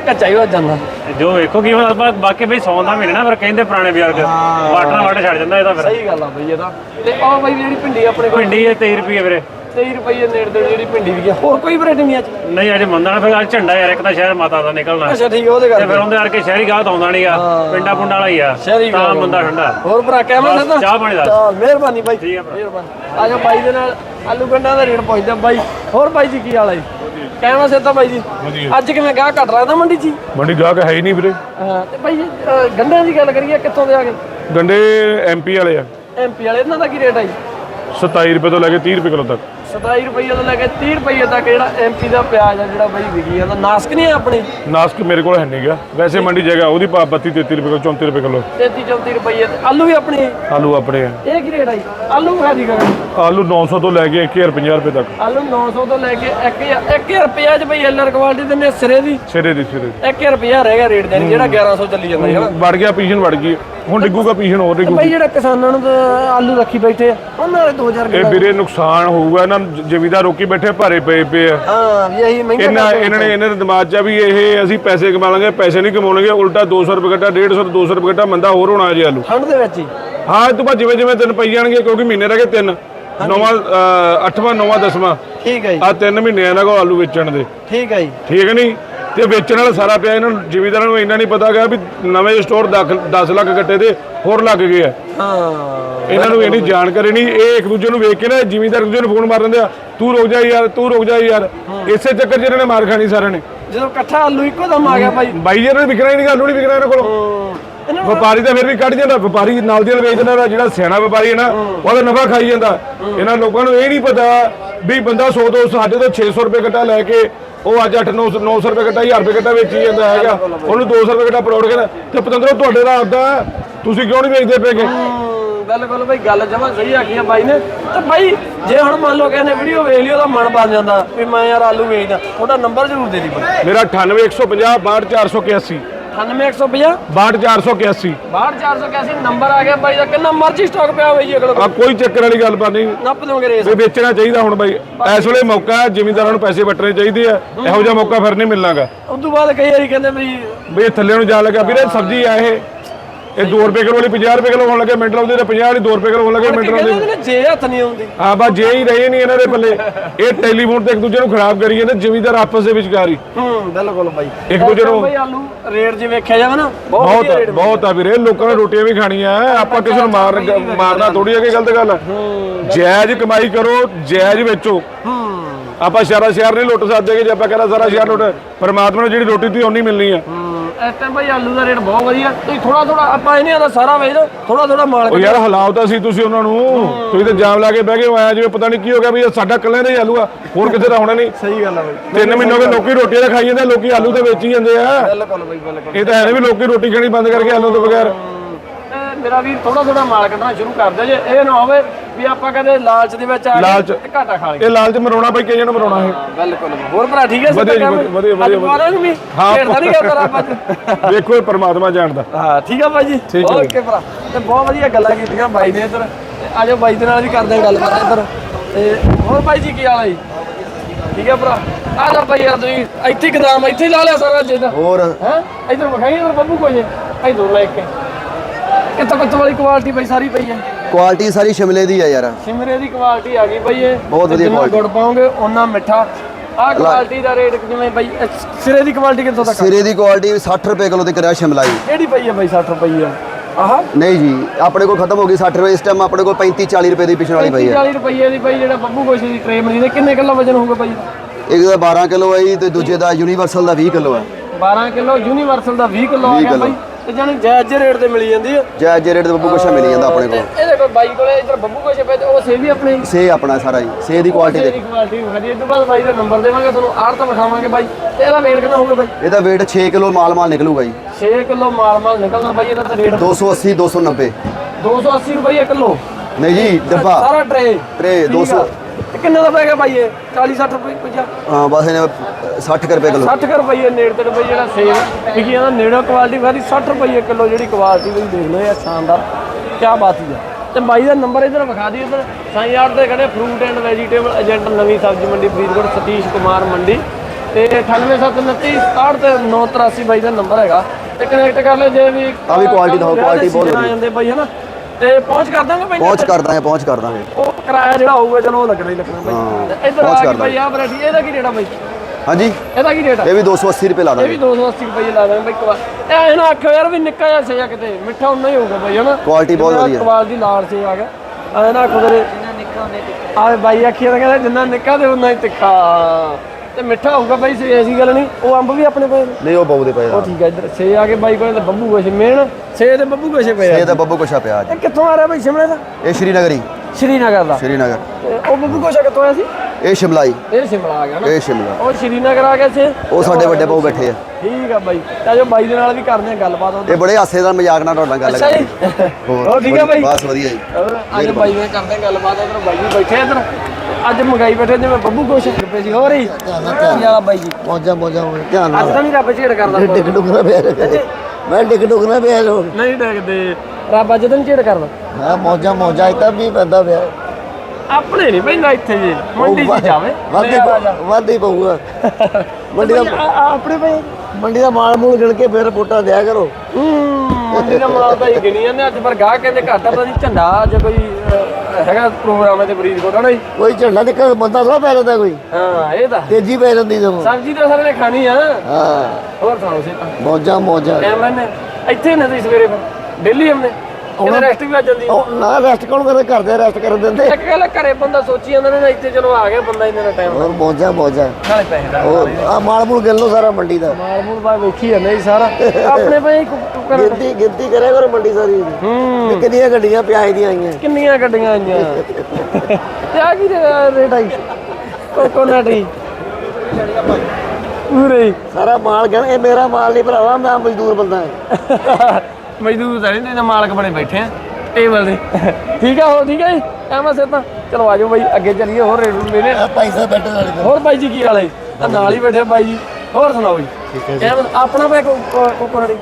ਕੱਚਾ ਹੀ ਹੋ ਜਾਂਦਾ। ਜੋ ਵੇਖੋ ਕੀ ਹੁੰਦਾ ਬਾਕੀ ਬਈ ਸੌਣ ਦਾ ਮਹੀਨਾ ਫਿਰ ਕਹਿੰਦੇ ਪੁਰਾਣੇ ਬਜ਼ੁਰਗ ਵਾਟਰ ਵਾਟਰ ਛੱਡ ਜਾਂਦਾ ਇਹਦਾ ਫਿਰ। ਸਹੀ ਗੱਲ ਆ ਬਈ ਇਹਦਾ ਤੇ। ਆਹ ਬਈ ਜਿਹੜੀ ਭਿੰਡੀ ਆਪਣੇ ਕੋਲ ਭਿੰਡੀ ਇਹ 23 ਰੁਪਏ ਵੀਰੇ। 23 ਰੁਪਏ ਨੇੜੇ ਤੇ ਜਿਹੜੀ ਭਿੰਡੀ ਵੀ ਆ। ਹੋਰ ਕੋਈ ਵੈਰਾਈਟੀ ਨਹੀਂ ਅੱਜ। ਨਹੀਂ ਅੱਜ ਮੰਦਾ ਨਾ ਫਿਰ ਅੱਜ ਝੰਡਾ ਯਾਰ ਇੱਕ ਤਾਂ ਸ਼ਹਿਰ ਮਾਤਾ ਦਾ ਨਿਕਲਣਾ। ਅੱਛਾ ਠੀਕ ਆ ਉਹਦੇ ਤੇ ਕਰਕੇ। ਫਿਰ ਉਹਦੇ ਕਰਕੇ ਸ਼ਹਿਰੀ ਗਾਹਕ ਆਉਂਦਾ ਨਹੀਂਗਾ ਪਿੰਡਾ ਪੁੰਡਾ ਵਾਲਾ ਹੀ ਆ। ਸ਼ਹਿਰੀ ਤਾਂ ਮੰਦਾ ਠੰਡਾ। ਹੋਰ ਭਰਾ ਕੈਮਰਾ ਸਿੱਧਾ ਚਾਹ ਪਾਣੀ। ਚੱਲ, ਮਿਹਰਬਾਨੀ ਬਾਈ। ਠੀਕ ਆ ਭਰਾ। ਮਿਹਰਬਾਨੀ। ਆ ਜਾ ਬਾਈ ਦੇ ਨਾਲ ਆਲੂ ਗੰਡਾ ਦਾ ਰੇਟ ਪੁੱਛਦਾ ਬਾਈ। ਹੋਰ ਬਾਈ ਜੀ ਕੀ ਹਾਲ ਹੈ ਕੈਮਰਾ ਸਿੱਧਾ ਬਾਈ ਜੀ? ਅੱਜ ਕਿਵੇਂ ਗਾਹ ਘਟ ਰਿਹਾ ਨਾ ਮੰਡੀ ਹੀ? ਮੰਡੀ ਗਾਹਕ ਹੈ ਹੀ ਨਹੀਂ ਵੀਰੇ। ਹਾਂ ਤੇ ਬਾਈ ਜੀ ਗੰਢਿਆਂ ਦੀ ਗੱਲ ਕਰੀਏ ਕਿੱਥੋਂ ਦੇ ਆ ਗਏ? ਗੰਡੇ ਐਮਪੀ ਵਾਲੇ ਆ। ਐਮਪੀ ਵਾਲੇ ਇਹਨਾਂ ਦਾ ਕੀ ਰੇਟ ਹੈ ਜੀ? 27 ਰੁਪਏ ਤੋਂ ਲੈ ਕੇ 30 ਰੁਪਏ ਕਿਲੋ ਤੱਕ। 27 ਰੁਪਏ ਤੋਂ ਲੈ ਕੇ 30 ਰੁਪਏ ਤੱਕ ਜਿਹੜਾ ਐਮਪੀ ਦਾ ਪਿਆਜ਼ ਆ ਜਿਹੜਾ ਬਾਈ ਵਿਕੀ ਜਾਂਦਾ। ਨਾਸਕ ਨਹੀਂ ਆਪਣੇ? ਨਾਸਕ ਮੇਰੇ ਕੋਲ ਹੈ ਨਹੀਂਗਾ ਵੈਸੇ ਮੰਡੀ ਜਗ੍ਹਾ ਉਹਦੀ ਭਾਅ 32 33 ਰੁਪਏ ਕਿਲੋ 34 ਰੁਪਏ ਕਿਲੋ। 33 34 ਰੁਪਏ ਤੇ ਆਲੂ ਵੀ ਆਪਣੇ? ਆਲੂ ਆਪਣੇ ਆ। ਇਹ ਕੀ ਰੇਟ ਆ ਜੀ? ਆਲੂ ਹੈ ਜੀ ਕਰਾਂ ਆਲੂ 900 ਤੋਂ ਲੈ ਕੇ 1050 ਰੁਪਏ ਤੱਕ। ਆਲੂ 900 ਤੋਂ ਲੈ ਕੇ 1000 1000 ਰੁਪਏ ਚ ਬਈ ਐਲਆਰ ਕੁਆਲਿਟੀ ਦੇ ਨੇ ਸਿਰੇ ਦੀ। ਸਿਰੇ ਦੀ ਸਿਰੇ ਦੀ। 1000 ਰੁਪਏ ਰਹਿ ਗਿਆ ਰੇਟ ਦੇ ਜਿਹੜਾ 1100 ਚੱਲੀ ਜਾਂਦਾ ਹੈ ਨਾ ਵੜ ਗਿਆ ਪੀਸ਼ਨ ਵੜ ਗਈ। ਹੁਣ ਡਿੱਗੂਗਾ ਪੀਸ਼ਨ ਹੋਰ ਡਿੱਗੂ ਬਈ ਜਿਹੜਾ ਕਿਸਾਨਾਂ ਨੂੰ ਤਾਂ ਆਲੂ ਰੱਖੀ ਬੈਠੇ ਆ ਉਹਨਾਂ ਦੇ 2000 ਇਹ ਵੀਰੇ ਨੁਕਸਾਨ ਹੋਊਗਾ ਇਹਨਾਂ ਨੂੰ ਜਮੀਦਾਰ ਰੋਕੀ ਬੈਠੇ ਭਾਰੇ ਪਏ ਪਏ ਆ। ਹਾਂ ਵੀ ਇਹੀ ਮਹਿੰਗਾ ਇਹਨਾਂ ਇਹਨਾਂ ਨੇ ਇਹਨਾਂ ਦੇ ਦਿਮਾਗ 'ਚ ਆ ਵੀ ਇਹ ਅਸੀਂ ਪੈਸੇ ਕਮਾ ਲਾਂਗੇ ਪੈਸੇ ਨਹੀਂ ਕਮਾਉਣਗੇ ਉਲਟਾ 200 ਰੁਪਏ ਘਟਾ 150 200 ਰੁਪਏ ਘਟਾ ਮੰਦਾ ਹੋਰ ਹੋਣਾ ਜੀ ਆਲੂ। ਠੰਡ ਦੇ ਵਿੱਚ ਹੀ। ਹਾਂ ਇਹ ਤੋਂ ਬਾਅਦ ਜਿਵੇਂ ਜਿਵੇਂ ਦਿਨ ਪਈ ਜਾਣਗੇ ਕਿਉਂਕਿ ਮਹੀਨੇ ਰਹਿ ਗਏ ਤਿੰਨ। ਨੌਵਾਂ ਅਹ, ਅੱਠਵਾਂ ਨੌਵਾਂ ਦਸਵਾਂ। ਠੀਕ ਹੈ ਜੀ। ਆ ਤਿੰਨ ਮਹੀਨੇ ਇਹਨਾਂ ਕੋਲ ਆਲੂ ਵੇਚਣ ਦੇ। ਠੀਕ ਹੈ ਜੀ। ਠੀਕ ਨਹੀਂ? ਤੇ ਵੇਚਣ ਵਾਲਾ ਸਾਰਾ ਪਿਆ ਇਹਨਾਂ ਨੂੰ ਜ਼ਿਮੀਦਾਰਾਂ ਨੂੰ ਇੰਨਾ ਨਹੀਂ ਪਤਾ ਗਿਆ ਵੀ ਨਵੇਂ ਸਟੋਰ 10 ਲੱਖ ਗੱਟੇ ਦੇ ਹੋਰ ਲੱਗ ਗਏ ਆ। ਹਾਂ। ਇਹਨਾਂ ਨੂੰ ਇਹਨੀ ਜਾਣਕਾਰੀ ਨਹੀਂ ਇਹ ਇੱਕ ਦੂਜੇ ਨੂੰ ਵੇਖ ਕੇ ਨਾ ਜ਼ਿਮੀਦਾਰ ਦੂਜੇ ਨੂੰ ਫੋਨ ਮਾਰ ਦਿੰਦੇ ਆ ਤੂੰ ਰੁਕ ਜਾ ਯਾਰ ਤੂੰ ਰੁਕ ਜਾ ਯਾਰ। ਇਸੇ ਚੱਕਰ 'ਚ ਇਹਨਾਂ ਨੇ ਮਾਰ ਖਾਣੀ ਸਾਰਿਆਂ ਨੇ। ਜਦੋਂ ਇਕੱਠਾ ਆਲੂ ਇੱਕੋ ਦਮ ਆ ਗਿਆ ਭਾਈ ਬਾਈ। ਜੀ ਇਹਨਾਂ ਨੇ ਵਿਕਣਾ ਹੀ ਨਹੀਂ ਆਲੂ ਨਹੀਂ ਵਿਕਣਾ ਇਹਨਾਂ ਕੋਲੋਂ। ਵਪਾਰੀ ਤਾਂ ਫਿਰ ਵੀ ਕੱਢ ਜਾਂਦਾ ਵਪਾਰੀ ਨਾਲ ਦੀ ਨਾਲ ਵੇਚ ਦਿੰਦਾ ਜਿਹੜਾ ਸਿਆਣਾ ਵਪਾਰੀ ਹੈ ਨਾ ਉਹਦਾ ਨਫਾ ਖਾਈ ਜਾਂਦਾ। ਇਹਨਾਂ ਲੋਕਾਂ ਨੂੰ ਇਹ ਨਹੀਂ ਪਤਾ ਵੀ ਬੰਦਾ 100 ਤੋਂ ਸਾਡੇ ਤੋਂ 600 ਰੁਪਏ ਗੱਟਾ ਲੈ ਕੇ ਉਹ ਅੱਜ 8 900 900 ਰੁਪਏ ਗੱਟਾ 1000 ਰੁਪਏ ਗੱਟਾ ਵੇਚੀ ਜਾਂਦਾ ਹੈਗਾ। ਉਹਨੂੰ 200 ਰੁਪਏ ਗੱਟਾ ਪਰੋੜ ਕੇ ਨਾ ਤੇ ਪਤੰਦਰੋ ਤੁਹਾਡੇ ਦਾ ਆਪਦਾ ਤੁਸੀਂ ਕਿਉਂ ਨਹੀਂ ਵੇਚਦੇ ਪੈਗੇ ਬਿਲਕੁਲ ਬਈ ਗੱਲ ਜਮਾ ਸਹੀ ਆਖੀਆਂ ਬਾਈ ਨੇ। ਤੇ ਬਾਈ ਜੇ ਹੁਣ ਮੰਨ ਲਓ ਕਹਿੰਦੇ ਵੀਡੀਓ ਵੇਖ ਲਿਓ ਤਾਂ ਮਨ ਬਣ ਜਾਂਦਾ ਵੀ ਮੈਂ ਯਾਰ ਆਲੂ ਵੇਚਦਾ ਤੁਹਾਡਾ ਨੰਬਰ ਜ਼ਰੂਰ ਦੇ ਦੀ ਬਾਈ। ਮੇਰਾ 98150 62481 98150 62481 62481 ਨੰਬਰ ਆ ਗਿਆ ਬਾਈ ਦਾ ਕਿੰਨਾ ਮਰਜ਼ੀ ਸਟਾਕ ਪਿਆ ਹੋਵੇ ਜੀ ਅਗਲੇ ਆ ਕੋਈ ਚੱਕਰ ਵਾਲੀ ਗੱਲ ਬਾਤ ਨਹੀਂ। ਨੱਪ ਦੋਗੇ ਰੇਸ ਵੀ ਵੇਚਣਾ ਚਾਹੀਦਾ ਹੁਣ ਬਾਈ। ਇਸ ਵੇਲੇ ਮੌਕਾ ਹੈ ਜ਼ਿਮੀਂਦਾਰਾਂ ਨੂੰ ਪੈਸੇ ਵਟਣੇ ਚਾਹੀਦੇ ਆ। ਇਹੋ ਜਿਹਾ ਮੌਕਾ ਫਿਰ ਨਹੀਂ ਮਿਲਣਾਗਾ। ਉਸ ਤੋਂ ਬਾਅਦ ਕਈ ਵਾਰੀ ਕਹਿੰਦੇ ਵੀ ਥੱਲੇ ਨੂੰ ਜਾਣ ਲੱਗਾ। ਵੀਰੇ ਸਬਜ਼ੀ ਆ ਇਹ। ਇਹ 2 ਰੁਪਏ ਕਿਲੋ ਵਾਲੀ 50 ਰੁਪਏ ਕਿਲੋ ਹੋਣ ਲੱਗੇ ਮਿੰਟ ਲਾਉਂਦੇ ਤੇ 50 ਵਾਲੀ 2 ਰੁਪਏ ਕਿਲੋ ਹੋਣ ਲੱਗੇ ਮਿੰਟ ਲਾਉਂਦੇ। ਨੇ? ਜੇ ਹੱਥ ਨਹੀਂ ਆਉਂਦੀ। ਹਾਂ ਬਸ ਜੇ ਹੀ ਰਹੇ ਨਹੀਂ ਇਹਨਾਂ ਦੇ ਪੱਲੇ। ਇਹ ਟੈਲੀਫੋਨ ਤੇ ਇੱਕ ਦੂਜੇ ਨੂੰ ਖਰਾਬ ਕਰੀ ਜਾਂਦੇ ਜ਼ਿਮੀਂਦਾਰ ਆਪਸ ਦੇ ਵਿਚਕਾਰ। ਹੀ ਹੂੰ ਬਿਲਕੁਲ ਬਾਈ। ਇੱਕ ਦੂਜੇ ਨੂੰ ਬਾਈ ਆਲੂ ਰੇਟ ਜੇ ਵੇਖਿਆ ਜਾਵੇ ਨਾ ਬਹੁਤ ਬਹੁਤ ਵਧੀਆ ਰੇਟ ਬਹੁਤ ਆ ਵੀਰੇ ਲੋਕਾਂ ਨੇ ਰੋਟੀਆਂ ਵੀ ਖਾਣੀਆਂ ਆਪਾਂ ਕਿਸੇ ਨੂੰ ਮਾਰ ਮਾਰਨਾ ਥੋੜੀ ਹੈ ਕਿ ਗਲਤ ਗੱਲ ਹੈ ਜਾਇਜ਼ ਕਮਾਈ ਕਰੋ ਜਾਇਜ਼ ਵੇਚੋ। ਆਪਾਂ ਸ਼ਹਿਰਾ ਸ਼ਹਿਰ ਨਹੀਂ ਲੁੱਟ ਸਕਦੇ ਕਿ ਜੇ ਆਪਾਂ ਕਹਿੰਦਾ ਸਾਰਾ ਸ਼ਹਿਰ ਲੁੱਟ ਪਰਮਾਤਮਾ ਨੂੰ ਜਿਹੜੀ ਰੋਟੀ ਤੀ ਉਨੀ ਮਿਲਣੀ ਆ। ਹੂੰ। ਇਸ ਟਾਈਮ ਭਾਈ ਆਲੂ ਦਾ ਰੇਟ ਬਹੁਤ ਵਧੀਆ। ਤੁਸੀਂ ਥੋੜਾ ਥੋੜਾ ਆਪਾਂ ਇਹ ਨਹੀਂ ਆਦਾ ਸਾਰਾ ਵੇਚ ਦੋ ਥੋੜਾ ਥੋੜਾ ਮਾਲ ਉਹ ਯਾਰ ਹਲਾਓ ਤਾਂ ਸੀ ਤੁਸੀਂ ਉਹਨਾਂ ਨੂੰ। ਤੁਸੀਂ ਤਾਂ ਜਾਮ ਲਾ ਕੇ ਬਹਿ ਗਏ ਹੋ ਆਇਆ ਜਿਵੇਂ ਪਤਾ ਨਹੀਂ ਕੀ ਹੋ ਗਿਆ ਵੀ ਇਹ ਸਾਡਾ ਕੱਲਿਆਂ ਦਾ ਹੀ ਆਲੂ ਆ ਹੋਰ ਕਿਸੇ ਦਾ ਹੋਣਾ ਨਹੀਂ ਸਹੀ ਗੱਲ ਆ ਬਾਈ। ਤਿੰਨ ਮਹੀਨੇ ਹੋ ਗਏ ਲੋਕੀ ਰੋਟੀਆਂ ਤਾਂ ਖਾਈ ਜਾਂਦੇ ਆ, ਲੋਕੀ ਆਲੂ ਤਾਂ ਵੇਚੀ ਜਾਂਦੇ ਆ। ਬਿਲਕੁਲ ਬਾਈ ਬਿਲਕੁਲ। ਇਹ ਤਾਂ ਹੈ ਨੀ ਵੀ ਲੋਕੀ ਰੋਟੀ ਖਾਣੀ ਬੰਦ ਕਰਕੇ ਆਲੂ ਤੋਂ ਬਗੈਰ ਮੇਰਾ ਵੀਰ ਥੋੜਾ ਥੋੜਾ ਮਾਲ ਕੱਢਣਾ ਸ਼ੁਰੂ ਕਰ ਦਿਓ ਜੇ ਇਹ ਨਾ ਹੋਵੇ ਵੀ ਆਪਾਂ ਕਦੇ ਲਾਲਚ ਦੇ ਵਿੱਚ ਆ ਕੇ ਲਾਲਚ। ਤੇ ਘਾਟਾ ਖਾ ਲਈਏ। ਇਹ ਲਾਲਚ ਮਰਾਉਣਾ ਪਈ ਕਈਆਂ ਨੂੰ ਮਰਾਉਣਾ ਇਹ। ਬਿਲਕੁਲ। ਹੋਰ ਭਰਾ ਠੀਕ ਹੈ ਵਧੀਆ ਜੀ, ਵਧੀਆ, ਵਧੀਆ, ਵਧੀਆ। ਵੀ ਹਾਂ। ਖੇਡਦਾ ਨਹੀਂ ਕਰਦਾ ਰੱਬ ਅੱਜ? ਵੇਖੋ ਇਹ ਪਰਮਾਤਮਾ ਜਾਣਦਾ। ਹਾਂ ਠੀਕ ਆ ਭਾਈ ਜੀ ਠੀਕ ਹੈ ਬਾਈ। ਓਕੇ ਭਰਾ। ਤੇ ਬਹੁਤ ਵਧੀਆ ਗੱਲਾਂ ਕੀਤੀਆਂ ਬਾਈ ਨੇ ਇੱਧਰ। ਤੇ ਆਜੋ ਬਾਈ ਦੇ ਨਾਲ ਵੀ ਕਰਦੇ ਹਾਂ ਗੱਲਬਾਤ ਇੱਧਰ। ਤੇ ਹੋਰ ਬਾਈ ਜੀ ਕੀ ਹਾਲ ਹੈ ਜੀ? ਠੀਕ ਹੈ ਭਰਾ। ਆ ਜਾ ਭਾਈ ਯਾਰ ਤੁਸੀਂ ਇੱਥੇ ਹੀ ਕਦਮ ਇੱਥੇ ਹੀ ਲਾ ਲਿਆ ਸਾਰਾ ਜਿੱਦ ਹੋਰ? ਹੈ? ਇੱਧਰ ਵਿਖਾਈ ਇੱਧਰ ਬੱਬੂ ਕੋਈ ਇੱਧਰ ਲੈ ਕੇ। ਕਿੱਥੋਂ ਕਿੱਥੋਂ ਵਾਲੀ ਕੁਆਲਿਟੀ ਬਈ ਸਾਰੀ ਪਈ ਹੈ? ਕੁਆਲਿਟੀ ਸਾਰੀ ਸ਼ਿਮਲੇ ਦੀ ਆ ਯਾਰ। ਸਿਮਰੇ ਦੀ ਕੁਆਲਿਟੀ ਆ ਗਈ ਬਈ ਇਹ। ਬਹੁਤ ਤੇ ਵਧੀਆ ਜਿੰਨਾ। ਗੁੜ ਪਾਓਗੇ ਉਹਨਾਂ ਮਿੱਠਾ। ਆਹ ਕੁਆਲਿਟੀ ਦਾ ਰੇਟ ਜਿਵੇਂ ਬਈ? ਸਿਰੇ ਦੀ ਕੁਆਲਿਟੀ ਕਿੱਥੋਂ ਤੱਕ ਆ? ਸਿਰੇ ਦੀ ਕੁਆਲਿਟੀ 60 ਰੁਪਏ ਕਿਲੋ ਤੇ ਕਰਿਆ ਸ਼ਿਮਲਾ ਜੀ। ਕਿਹੜੀ ਪਈ ਹੈ ਬਈ 60 ਰੁਪਏ? ਆ ਆਹ। ਨਹੀਂ ਜੀ ਆਪਣੇ ਕੋਲ ਖਤਮ ਹੋ ਗਈ 60 ਰੁਪਏ ਇਸ ਟਾਈਮ ਆਪਣੇ ਕੋਲ 35 40 ਰੁਪਏ ਦੀ ਪਿਛਣ ਵਾਲੀ ਪਈ 35 ਹੈ 40 ਰੁਪਏ ਦੀ ਬਈ ਜਿਹੜਾ ਬੱਬੂ ਗੋਸ਼ੇ ਦੀ ਟ੍ਰੇ ਮਿਲੀ ਨੇ ਕਿੰਨੇ ਕਿਲੋ ਵਜਨ ਹੋਊਗਾ ਬਈ? ਇੱਕ ਦਾ 12 ਕਿਲੋ ਹੈ ਜੀ ਤੇ ਦੂਜੇ ਦਾ ਯੂਨੀਵਰਸਲ ਦਾ 20 ਕਿਲੋ ਹੈ 12 ਕਿਲੋ ਯੂਨੀਵਰਸਲ ਦਾ 20 ਕਿਲੋ ਆ 20 ਗਿਆ ਕਿੱਲੋ। ਬਈ। ਤੇ ਜਾਨੀ ਜਾਇਜ਼ ਰੇਟ ਤੇ ਮਿਲੀ ਜਾਂਦੀ ਹੈ ਜਾਇਜ਼ ਰੇਟ ਦੇ ਬੱਬੂ ਕੁਛਾ ਮਿਲ ਜਾਂਦਾ ਆਪਣੇ ਤੇ ਕੋਲ। ਇਹਦੇ ਕੋਲ ਬਾਈ ਕੋਲੇ ਇਧਰ ਬੱਬੂ ਗੋਸ਼ੇ ਪਏ ਤੇ ਉਹ ਸੇ ਵੀ ਆਪਣੇ ਸੇ ਆਪਣਾ ਸਾਰਾ ਜੀ ਸੇ ਦੀ ਕੁਆਲਿਟੀ ਦੇ ਕੁਆਲਿਟੀ ਇਸ ਤੋਂ ਬਾਅਦ ਬਾਈ ਦਾ ਨੰਬਰ ਦੇਵਾਂਗੇ ਤੁਹਾਨੂੰ ਆੜ ਤਾਂ ਵਿਖਾਵਾਂਗੇ ਬਾਈ। ਤੇ ਇਹਦਾ weight ਕਿੰਨਾ ਹੋਊਗਾ ਬਾਈ? ਇਹਦਾ weight 6 ਕਿਲੋ ਮਾਲ ਮਾਲ ਨਿਕਲੂਗਾ ਜੀ। 6 ਕਿਲੋ ਮਾਲ ਮਾਲ ਨਿਕਲਦਾ ਬਾਈ ਇਹਦਾ ਤਾਂ ਰੇਟ 280 290 280 ਰੁਪਏ ਕਿਲੋ। ਨਹੀਂ ਜੀ ਡੱਬਾ। ਸਾਰਾ ਟਰੇ ਟਰੇ 200 ਤੇ ਕਿੰਨੇ ਦਾ ਪੈ ਗਿਆ ਬਾਈ ਇਹ? 40 60 ਰੁਪਏ ਪੰਜਾ ਹਾਂ ਬਸ ਇਹਨੇ 60 ਕੁ ਰੁਪਏ ਕਿਲੋ। 60 ਕੁ ਰੁਪਏ ਨੇੜੇ ਤੇ ਰੁਪਏ ਜਿਹੜਾ ਸੇਬ ਵਿਕੀ ਜਾਂਦਾ ਨੇੜੇ ਕੁਆਲਿਟੀ ਵਾਲੀ 60 ਰੁਪਏ ਕਿਲੋ ਜਿਹੜੀ ਕੁਆਲਿਟੀ ਤੁਸੀਂ ਦੇਖ ਲਓ ਇਹ ਸ਼ਾਨਦਾਰ ਕੀ ਬਾਤ ਹੀ ਆ। ਤੇ ਬਾਈ ਦਾ ਨੰਬਰ ਇਧਰ ਵਿਖਾ ਦਿਓ ਇਧਰ ਸਾਈ ਆਰਟ ਤੇ ਖੜੇ ਫਰੂਟ ਐਂਡ ਵੈਜੀਟੇਬਲ ਏਜੰਟ ਨਵੀਂ ਸਬਜ਼ੀ ਮੰਡੀ ਫਰੀਦਕੋਟ ਸਤੀਸ਼ ਕੁਮਾਰ ਮੰਡੀ। ਤੇ 98729 67 ਤੇ 983 ਬਾਈ ਦਾ ਨੰਬਰ ਹੈਗਾ। ਤੇ ਕਨੈਕਟ ਕਰ ਲਿਓ ਜੇ ਵੀ ਆਹ ਵੀ quality ਦਿਖਾਓ, quality ਬਹੁਤ ਆ ਵਧੀਆ। ਜਾਂਦੇ ਬਾਈ ਹਨਾ? ਤੇ ਪਹੁੰਚ ਕਰ ਦਾਂਗੇ ਬਾਈ ਪਹੁੰਚ ਕਰ ਦਾਂਗੇ ਪਹੁੰਚ ਕਰ ਦਾਂਗੇ। ਉਹ ਕਿਰਾਇਆ ਜਿਹੜਾ ਹੋਊਗਾ ਚਲੋ ਉਹ ਲੱਗਣਾ ਹੀ ਲੱਗਣਾ ਬਾਈ। ਇੱਧਰ ਆ ਗਈ ਬਾਈ ਆ ਵੈਰਾਈਟੀ ਇਹਦਾ ਕੀ ਰੇਟ ਆ ਬਾਈ? ਹਾਂਜੀ? ਇਹਦਾ ਕੀ ਰੇਟ ਆ? ਇਹ ਵੀ 280 ਰੁਪਏ ਲਾ ਇਹ ਵੀ ਦਾਂਗੇ 280 ਰੁਪਏ ਲਾ ਦਾਂਗੇ ਬਾਈ ਕਵਾ ਇਹ ਨਾ ਆਖਿਓ ਯਾਰ ਵੀ ਨਿੱਕਾ ਜਿਹਾ ਸੇਆ ਕਿਤੇ ਮਿੱਠਾ ਉਨਾ ਹੀ ਹੋਊਗਾ ਬਾਈ ਹਨਾ? Quality ਬਹੁਤ ਵਧੀਆ। ਕਵਾਲ ਦੀ ਲਾਲ ਸੇ ਆ ਗਿਆ। ਐ ਨਾ ਆਖੋ ਜਿੰਨਾ ਨਿੱਕਾ ਉਹਨੇ ਤਿੱਖਾ। ਆ ਬਾਈ ਆਖੀਆਂ ਤਾਂ ਕਹਿੰਦਾ ਜਿੰਨਾ ਨਿੱਕਾ ਤੇ ਉਨਾ ਹੀ ਤਿੱਖਾ। ਤੇ ਮਿੱਠਾ ਹੋਊਗਾ ਬਾਈ ਸੇ ਐਸੀ ਗੱਲ ਨਹੀਂ। ਉਹ ਅੰਬ ਵੀ ਆਪਣੇ ਕੋਲ। ਨਹੀਂ ਉਹ ਬਹੁ ਦੇ ਪਏ ਆ। ਉਹ ਠੀਕ ਹੈ ਇੱਧਰ ਸੇ ਆ ਕੇ ਬਾਈ ਕੋਲ ਤਾਂ ਬੱਬੂ ਗੋਸ਼ੇ ਮੇਨ। ਸੇ ਤੇ ਬੱਬੂ ਗੋਸ਼ੇ ਪਏ ਆ। ਇਹ ਤਾਂ ਬੱਬੂ ਕੁਛਾ ਪਿਆ ਅੱਜ। ਇਹ ਕਿੱਥੋਂ ਆ ਰਿਹਾ ਬਾਈ ਸ਼ਿਮਲੇ ਦਾ? ਇਹ ਸ਼੍ਰੀਨਗਰੀ। ਸ਼੍ਰੀਨਗਰ ਦਾ। ਸ਼੍ਰੀਨਗਰ। ਤੇ ਉਹ ਬੱਬੂ ਗੋਸ਼ਾ ਕਿੱਥੋਂ ਆਇਆ ਸੀ? ਇਹ ਸ਼ਿਮਲਾਈ। ਇਹ ਸ਼ਿਮਲਾ ਆ ਗਿਆ ਨਾ। ਇਹ ਸ਼ਿਮਲਾ। ਉਹ ਸ਼੍ਰੀਨਗਰ ਆ ਗਿਆ ਸੀ। ਉਹ ਸਾਡੇ ਵੱਡੇ ਬਹੁ ਬੈਠੇ ਆ। ਠੀਕ ਆ ਬਾਈ। ਤਾਂ ਜੋ ਬਾਈ ਦੇ ਨਾਲ ਵੀ ਕਰਦੇ ਆ ਗੱਲਬਾਤ ਉਹ ਇਹ ਬੜੇ ਹਾਸੇ ਦਾ ਮਜ਼ਾਕ ਨਾਲ ਤੁਹਾਡਾ ਗੱਲ ਅੱਛਾ ਜੀ। ਹੋਰ ਠੀਕ ਆ ਬਾਈ? ਬਸ ਵਧੀਆ ਜੀ। ਅੱਜ ਬਾਈ ਨੇ ਕਰਦੇ ਆ ਗੱਲਬਾਤ ਉਧਰ ਬਾਈ ਵੀ ਬੈਠੇ ਇਧਰ। ਅੱਜ ਮੰਗਾਈ ਬੈਠੇ ਜਿਵੇਂ ਬੱਬੂ ਕੋਸ਼ ਰੁਪਏ ਸੀ ਹੋ ਰਹੀ? ਵਾਲਾ ਬਾਈ ਜੀ। ਮੌਜਾਂ ਮੌਜਾਂ ਧਿਆਨ ਅੱਜ ਤਾਂ ਨਹੀਂ ਰੱਬ ਝੇੜ ਕਰਦਾ ਕੋਈ। ਡੁਗਣਾ ਪਿਆ। ਮੈਂ ਡਿੱਗ ਡੁਗਣਾ ਪਿਆ ਲੋ ਨਹੀਂ ਡੇਗਦੇ। ਰੱਬ ਅੱਜ ਤਾਂ ਝੇੜ ਕਰਦਾ। ਹਾਂ ਮੌਜਾਂ ਮੌਜਾਂ ਇੱਦਾਂ ਵੀ ਪੈਂਦਾ ਪਿਆ। ਆਪਣੇ ਨਹੀਂ ਪੈਂਦਾ ਇੱਥੇ ਜੀ। ਮੰਡੀ 'ਚ ਜਾਵੇ। ਵਾਧੀ। ਵਾਧੀ ਪਊਗਾ। *laughs* ਮੰਡੀ ਦਾ ਆਪਣੇ ਪਏ। ਮੰਡੀ ਦਾ ਮਾਲ ਮੂਲ ਗਿਣ ਕੇ ਫਿਰ ਰਿਪੋਰਟਾਂ ਦਿਆ ਕਰੋ। ਹੂੰ। ਮੰਡੀ ਦਾ ਮਾਲ ਤਾਂ ਹੀ ਗਿਣੀ ਜਾਂਦੇ ਅੱਜ ਪਰ ਗਾਹ ਕਹਿੰਦੇ ਘੱਟ ਆ ਪਤਾ ਨਹੀਂ ਝੰਡਾ ਜੇ ਕੋਈ ਅਹ, ਹੈਗਾ ਪ੍ਰੋਗਰਾਮ ਹੈ ਤੇ ਫਰੀਦਕੋਟ ਹਨਾ ਜੀ? ਕੋਈ ਝੰਡਾ ਦੇ ਬੰਦਾ ਥੋੜਾ ਪੈ ਜਾਂਦਾ ਕੋਈ। ਹਾਂ ਇਹ ਤਾਂ ਤੇਜ਼ੀ ਪੈ ਜਾਂਦੀ ਜਦੋਂ। ਸਬਜ਼ੀ ਤਾਂ ਸਾਰੇ ਨੇ ਖਾਣੀ ਆ। ਹਾਂ। ਹੋਰ ਸੁਣਾਓ ਸੇ ਤਾਂ ਮੌਜਾਂ ਮੌਜਾਂ। ਕੈਮਰਾ ਨੇ ਇੱਥੇ ਨੇ ਤੁਸੀਂ ਸਵੇਰੇ ਫਿਰ। ਡੇਲੀ ਹਮਨੇ ਕਿਤੇ ਰੈਸਟ ਵੀ ਆ ਜਾਂਦੀ। ਉਹ ਨਾ ਰੈਸਟ ਕੌਣ ਕਰੇ ਕਰਦੇ ਰੈਸਟ ਕਰਨ ਦਿੰਦੇ। ਇੱਕ ਗੱਲ ਘਰੇ ਬੰਦਾ ਸੋਚੀ ਜਾਂਦਾ ਨਾ ਇੱਥੇ ਚਲੋ ਆ ਗਿਆ ਬੰਦਾ ਇੰਨੇ ਦਾ ਟਾਈਮ ਹੋਰ ਮੌਜਾਂ ਮੌਜਾਂ ਨਾਲੇ ਪੈਸੇ ਦਾ ਉਹ ਆ ਮਾਲ ਮੂਲ ਗਿਣ ਲਓ ਸਾਰਾ ਮੰਡੀ ਦਾ। ਮਾਲ ਮੂਲ ਬਾ ਵੇਖੀ ਜਾਂਦਾ ਜੀ ਸਾਰਾ। ਆਪਣੇ ਪਏ ਕੁੱਕਰ ਗਿਣਤੀ ਗਿਣਤੀ ਕਰਿਆ ਕਰੋ ਮੰਡੀ ਸਾਰੀ। ਦੀ ਹੂੰ। ਵੀ ਕਿੰਨੀਆਂ ਗੱਡੀਆਂ ਪਿਆਜ਼ ਦੀਆਂ ਆਈਆਂ? ਕਿੰਨੀਆਂ ਗੱਡੀਆਂ ਆਈਆਂ? ਤੇ ਆ ਕੀ ਰੇ- ਰੇਟ ਆਈ? ਕੋਕੋਨਟ ਹੀ ਪੂਰੇ ਸਾਰਾ ਮਾਲ ਗਿਣ ਇਹ ਮੇਰਾ ਮਾਲ ਨਹੀਂ ਭਰਾਵਾ ਮੈਂ ਮਜ਼ਦੂਰ ਬੰਦਾ ਹਾਂ। *laughs* ਮਜ਼ਦੂਰ ਤਾਂ ਨਹੀਂ ਤੇ ਮਾਲਕ ਬਣੇ ਬੈਠੇ ਆ। ਟੇਬਲ ਦੇ। ਠੀਕ ਆ ਹੋ ਠੀਕ ਹੈ ਜੀ? ਐਵੇਂ ਸੇ ਤਾਂ ਚਲੋ ਆਜੋ ਬਾਈ ਅੱਗੇ ਚੱਲੀਏ ਹੋਰ ਰੇਟ ਰੂਟ ਲੈਣੇ ਭਾਈ ਸਾਹਿਬ ਬੈਠੇ ਵਾਲੇ ਹੋਰ ਬਾਈ ਜੀ ਕੀ ਹਾਲ ਹੈ? ਆ ਨਾਲ ਹੀ ਬੈਠੇ ਬਾਈ ਜੀ। ਹੋਰ ਸੁਣਾਓ ਜੀ ਠੀਕ ਹੈ ਜੀ। ਆਪਣਾ ਬੈ ਕੋਕੋੜੀ